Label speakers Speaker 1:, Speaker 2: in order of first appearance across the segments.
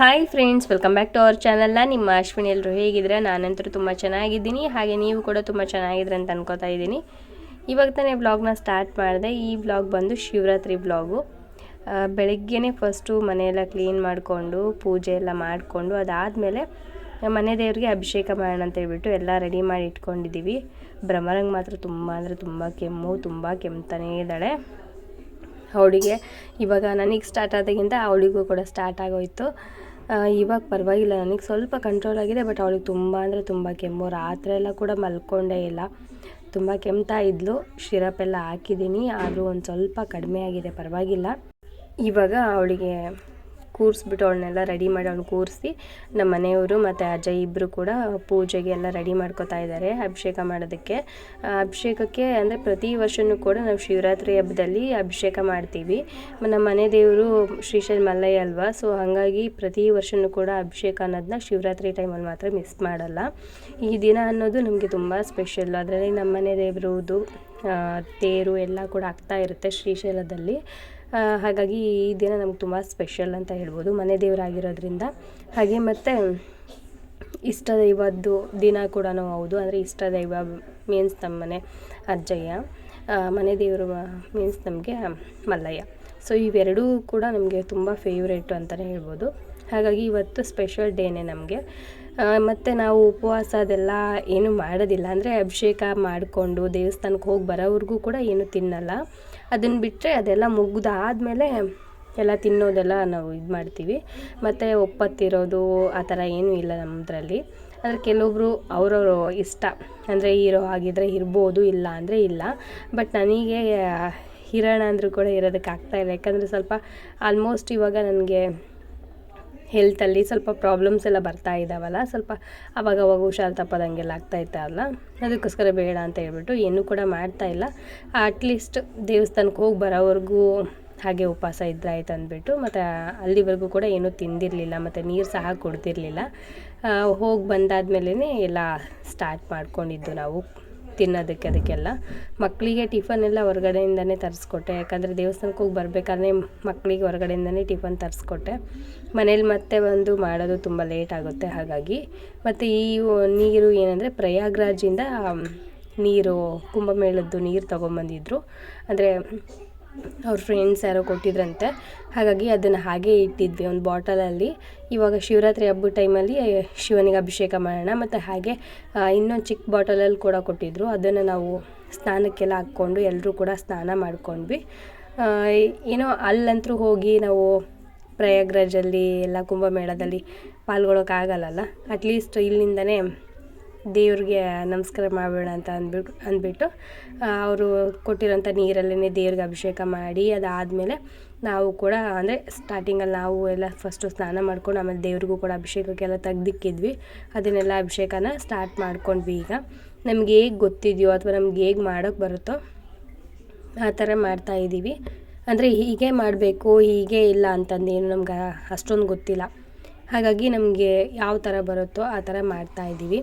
Speaker 1: Hi friends welcome back to our ಚಾನಲ್ನ ನಿಮ್ಮ ಅಶ್ವಿನಿ ಎಲ್ಲರೂ ಹೇಗಿದ್ರೆ? ನಾನಂತರೂ ತುಂಬ ಚೆನ್ನಾಗಿದ್ದೀನಿ. ಹಾಗೆ ನೀವು ಕೂಡ ತುಂಬ ಚೆನ್ನಾಗಿದ್ರೆ ಅಂತ ಅನ್ಕೋತಾ ಇದ್ದೀನಿ. ಇವಾಗ ತಾನೇ ವ್ಲಾಗ್ನ ಸ್ಟಾರ್ಟ್ ಮಾಡಿದೆ. ಈ ವ್ಲಾಗ್ ಬಂದು ಶಿವರಾತ್ರಿ ವ್ಲಾಗು ಬೆಳಗ್ಗೆನೇ ಫಸ್ಟು ಮನೆಯೆಲ್ಲ ಕ್ಲೀನ್ ಮಾಡಿಕೊಂಡು, ಪೂಜೆ ಎಲ್ಲ ಮಾಡಿಕೊಂಡು, ಅದಾದಮೇಲೆ ಮನೆ ದೇವರಿಗೆ ಅಭಿಷೇಕ ಮಾಡೋಣ ಅಂತ ಹೇಳ್ಬಿಟ್ಟು ಎಲ್ಲ ರೆಡಿ ಮಾಡಿ ಇಟ್ಕೊಂಡಿದ್ದೀವಿ. ಭ್ರಮರಂಗ್ ಮಾತ್ರ ತುಂಬ ಅಂದರೆ ತುಂಬ ಕೆಮ್ಮು, ತುಂಬ ಕೆಮ್ತಾನೇ ಇದ್ದಾಳೆ. ಅವಳಿಗೆ ಇವಾಗ ನನಗೆ ಸ್ಟಾರ್ಟ್ ಆದಾಗಿಂದ ಅವಳಿಗೂ ಕೂಡ ಸ್ಟಾರ್ಟ್ ಆಗೋಯ್ತು. ಇವಾಗ ಪರವಾಗಿಲ್ಲ. ನನಗೆ ಸ್ವಲ್ಪ ಕಂಟ್ರೋಲ್ ಆಗಿದೆ ಬಟ್ ಅವಳಿಗೆ ತುಂಬ ಅಂದರೆ ತುಂಬ ಕೆಮ್ಮು. ರಾತ್ರಿ ಎಲ್ಲ ಕೂಡ ಮಲ್ಕೊಂಡೇ ಇಲ್ಲ. ತುಂಬ ಕೆಮ್ತಾ ಇದ್ಲು. ಶಿರಪ್ ಎಲ್ಲ ಹಾಕಿದ್ದೀನಿ. ಆದರೂ ಒಂದು ಸ್ವಲ್ಪ ಕಡಿಮೆ ಆಗಿದೆ, ಪರವಾಗಿಲ್ಲ. ಇವಾಗ ಅವಳಿಗೆ ಕೂರಿಸ್ಬಿಟ್ಟು ಅವಳನ್ನೆಲ್ಲ ರೆಡಿ ಮಾಡಿ ಅವ್ಳನ್ನ ಕೂರಿಸಿ ನಮ್ಮ ಮನೆಯವರು ಮತ್ತು ಅಜಯ್ ಇಬ್ಬರು ಕೂಡ ಪೂಜೆಗೆ ಎಲ್ಲ ರೆಡಿ ಮಾಡ್ಕೋತಾ ಇದ್ದಾರೆ ಅಭಿಷೇಕ ಮಾಡೋದಕ್ಕೆ. ಅಭಿಷೇಕಕ್ಕೆ ಅಂದರೆ ಪ್ರತಿ ವರ್ಷವೂ ಕೂಡ ನಾವು ಶಿವರಾತ್ರಿ ಹಬ್ಬದಲ್ಲಿ ಅಭಿಷೇಕ ಮಾಡ್ತೀವಿ. ನಮ್ಮ ಮನೆ ದೇವರು ಶ್ರೀಶೈಲ್ ಮಲ್ಲಯ್ಯ ಅಲ್ವಾ? ಸೊ ಹಾಗಾಗಿ ಪ್ರತಿ ವರ್ಷವೂ ಕೂಡ ಅಭಿಷೇಕ ಅನ್ನೋದನ್ನ ಶಿವರಾತ್ರಿ ಟೈಮಲ್ಲಿ ಮಾತ್ರ ಮಿಸ್ ಮಾಡಲ್ಲ. ಈ ದಿನ ಅನ್ನೋದು ನಮಗೆ ತುಂಬ ಸ್ಪೆಷಲ್ ಅದರಲ್ಲಿ ನಮ್ಮ ಮನೆ ದೇವರದು ತೇರು ಎಲ್ಲ ಕೂಡ ಆಗ್ತಾ ಇರುತ್ತೆ ಶ್ರೀಶೈಲದಲ್ಲಿ. ಹಾಗಾಗಿ ಈ ದಿನ ನಮ್ಗೆ ತುಂಬ ಸ್ಪೆಷಲ್ ಅಂತ ಹೇಳ್ಬೋದು ಮನೆ ದೇವರಾಗಿರೋದ್ರಿಂದ. ಹಾಗೆ ಮತ್ತು ಇಷ್ಟ ದೈವದ್ದು ದಿನ ಕೂಡ ಹೌದು, ಅಂದರೆ ಇಷ್ಟ ದೈವ ಮೀನ್ಸ್ ನಮ್ಮ ಮನೆ ಅಜ್ಜಯ್ಯ ಮನೆ ದೇವರು ಮೀನ್ಸ್ ನಮಗೆ ಮಲ್ಲಯ್ಯ. ಸೊ ಇವೆರಡೂ ಕೂಡ ನಮಗೆ ತುಂಬ ಫೇವ್ರೇಟು ಅಂತಲೇ ಹೇಳ್ಬೋದು. ಹಾಗಾಗಿ ಇವತ್ತು ಸ್ಪೆಷಲ್ ಡೇನೇ ನಮಗೆ. ಮತ್ತು ನಾವು ಉಪವಾಸ ಅದೆಲ್ಲ ಏನು ಮಾಡೋದಿಲ್ಲ, ಅಂದರೆ ಅಭಿಷೇಕ ಮಾಡಿಕೊಂಡು ದೇವಸ್ಥಾನಕ್ಕೆ ಹೋಗಿ ಬರೋವರೆಗೂ ಕೂಡ ಏನು ತಿನ್ನಲ್ಲ. ಅದನ್ನು ಬಿಟ್ಟರೆ ಅದೆಲ್ಲ ಮುಗಿದಾದ್ಮೇಲೆ ಎಲ್ಲ ತಿನ್ನೋದೆಲ್ಲ ನಾವು ಇದು ಮಾಡ್ತೀವಿ. ಮತ್ತು ಒಪ್ಪತ್ತಿರೋದು ಆ ಥರ ಏನೂ ಇಲ್ಲ ನಮ್ಮದ್ರಲ್ಲಿ ಆದರೆ ಕೆಲವೊಬ್ಬರು ಅವರವರು ಇಷ್ಟ. ಅಂದರೆ ಹೀರೋ ಹಾಗಿದ್ರೆ ಇರ್ಬೋದು, ಇಲ್ಲ ಅಂದರೆ ಇಲ್ಲ. ಬಟ್ ನನಗೆ ಹೀರೋಣ ಅಂದರೂ ಕೂಡ ಇರೋದಕ್ಕೆ ಆಗ್ತಾಯಿಲ್ಲ ಯಾಕಂದರೆ ಸ್ವಲ್ಪ ಆಲ್ಮೋಸ್ಟ್ ಇವಾಗ ನನಗೆ ಹೆಲ್ತಲ್ಲಿ ಸ್ವಲ್ಪ ಪ್ರಾಬ್ಲಮ್ಸ್ ಎಲ್ಲ ಬರ್ತಾ ಇದ್ದಾವಲ್ಲ ಸ್ವಲ್ಪ ಅವಾಗ ಅವಾಗ ಹುಷಾರು ತಪ್ಪದಂಗೆಲ್ಲ ಆಗ್ತಾ ಇತ್ತಲ್ಲ, ಅದಕ್ಕೋಸ್ಕರ ಬೇಡ ಅಂತ ಹೇಳ್ಬಿಟ್ಟು ಏನೂ ಕೂಡ ಮಾಡ್ತಾ ಇಲ್ಲ. ಅಟ್ಲೀಸ್ಟ್ ದೇವಸ್ಥಾನಕ್ಕೆ ಹೋಗಿ ಬರೋವರೆಗೂ ಹಾಗೆ ಉಪವಾಸ ಇದ್ದಾಯ್ತು ಅಂದ್ಬಿಟ್ಟು, ಮತ್ತು ಅಲ್ಲಿವರೆಗೂ ಕೂಡ ಏನೂ ತಿಂದಿರಲಿಲ್ಲ, ಮತ್ತು ನೀರು ಸಹ ಕೊಡ್ತಿರ್ಲಿಲ್ಲ ಹೋಗಿ ಬಂದಾದ್ಮೇಲೆ ಎಲ್ಲ ಸ್ಟಾರ್ಟ್ ಮಾಡ್ಕೊಂಡಿದ್ದು ನಾವು. ತಿನ್ನೋದಕ್ಕೆ ಅದಕ್ಕೆಲ್ಲ. ಮಕ್ಕಳಿಗೆ ಟಿಫನ್ ಎಲ್ಲ ಹೊರಗಡೆಯಿಂದನೇ ತರಿಸ್ಕೊಟ್ಟೆ. ಯಾಕಂದರೆ ದೇವಸ್ಥಾನಕ್ಕೆ ಹೋಗಿ ಬರಬೇಕಾದ್ರೆ ಮಕ್ಕಳಿಗೆ ಹೊರಗಡೆಯಿಂದನೇ ಟಿಫನ್ ತರಿಸ್ಕೊಟ್ಟೆ. ಮನೇಲಿ ಮತ್ತೆ ಬಂದು ಮಾಡೋದು ತುಂಬ ಲೇಟ್ ಆಗುತ್ತೆ ಹಾಗಾಗಿ. ಮತ್ತು ಈ ನೀರು ಏನಂದರೆ ಪ್ರಯಾಗ್ರಾಜಿಂದ ನೀರು ಕುಂಭಮೇಳದ್ದು ನೀರು ತೊಗೊಂಬಂದಿದ್ರು. ಅಂದರೆ ಅವ್ರ ಫ್ರೆಂಡ್ಸ್ ಯಾರೋ ಕೊಟ್ಟಿದ್ರಂತೆ. ಹಾಗಾಗಿ ಅದನ್ನು ಹಾಗೆ ಇಟ್ಟಿದ್ವಿ ಒಂದು ಬಾಟಲಲ್ಲಿ ಇವಾಗ ಶಿವರಾತ್ರಿ ಹಬ್ಬದ ಟೈಮಲ್ಲಿ ಶಿವನಿಗೆ ಅಭಿಷೇಕ ಮಾಡೋಣ ಮತ್ತು ಹಾಗೆ ಇನ್ನೊಂದು ಚಿಕ್ಕ ಬಾಟಲಲ್ಲಿ ಕೂಡ ಕೊಟ್ಟಿದ್ದರು ಅದನ್ನು ನಾವು ಸ್ನಾನಕ್ಕೆಲ್ಲ ಹಾಕ್ಕೊಂಡು ಎಲ್ಲರೂ ಕೂಡ ಸ್ನಾನ ಮಾಡ್ಕೊಂಡ್ವಿ. ಏನೋ ಅಲ್ಲಂತರೂ ಹೋಗಿ ನಾವು ಪ್ರಯಾಗ್ರಾಜಲ್ಲಿ, ಎಲ್ಲ ಕುಂಭಮೇಳದಲ್ಲಿ ಪಾಲ್ಗೊಳ್ಳೋಕ್ಕಾಗಲ್ಲಲ್ಲ ಅಟ್ಲೀಸ್ಟ್ ಇಲ್ಲಿಂದನೇ ದೇವ್ರಿಗೆ ನಮಸ್ಕಾರ ಮಾಡಬೇಡ ಅಂತ ಅಂದ್ಬಿಟ್ಟು ಅಂದ್ಬಿಟ್ಟು ಅವರು ಕೊಟ್ಟಿರೋಂಥ ನೀರಲ್ಲೇ ದೇವ್ರಿಗೆ ಅಭಿಷೇಕ ಮಾಡಿ ಅದಾದಮೇಲೆ ನಾವು ಕೂಡ, ಅಂದರೆ ಸ್ಟಾರ್ಟಿಂಗಲ್ಲಿ ನಾವು ಎಲ್ಲ ಫಸ್ಟು ಸ್ನಾನ ಮಾಡ್ಕೊಂಡು ಆಮೇಲೆ ದೇವ್ರಿಗೂ ಕೂಡ ಅಭಿಷೇಕಕ್ಕೆಲ್ಲ ತೆಗ್ದಿಕ್ಕಿದ್ವಿ. ಅದನ್ನೆಲ್ಲ ಅಭಿಷೇಕನ ಸ್ಟಾರ್ಟ್ ಮಾಡ್ಕೊಂಡ್ವಿ ಈಗ. ನಮ್ಗೆ ಹೇಗೆ ಗೊತ್ತಿದೆಯೋ ಅಥವಾ ನಮ್ಗೆ ಹೇಗೆ ಮಾಡೋಕ್ಕೆ ಬರುತ್ತೋ ಆ ಥರ ಮಾಡ್ತಾ ಇದ್ದೀವಿ. ಅಂದರೆ ಹೀಗೆ ಮಾಡಬೇಕು, ಹೀಗೆ ಇಲ್ಲ ಅಂತಂದೇನು ನಮ್ಗೆ ಅಷ್ಟೊಂದು ಗೊತ್ತಿಲ್ಲ. ಹಾಗಾಗಿ ನಮಗೆ ಯಾವ ಥರ ಬರುತ್ತೋ ಆ ಥರ ಮಾಡ್ತಾ ಇದ್ದೀವಿ.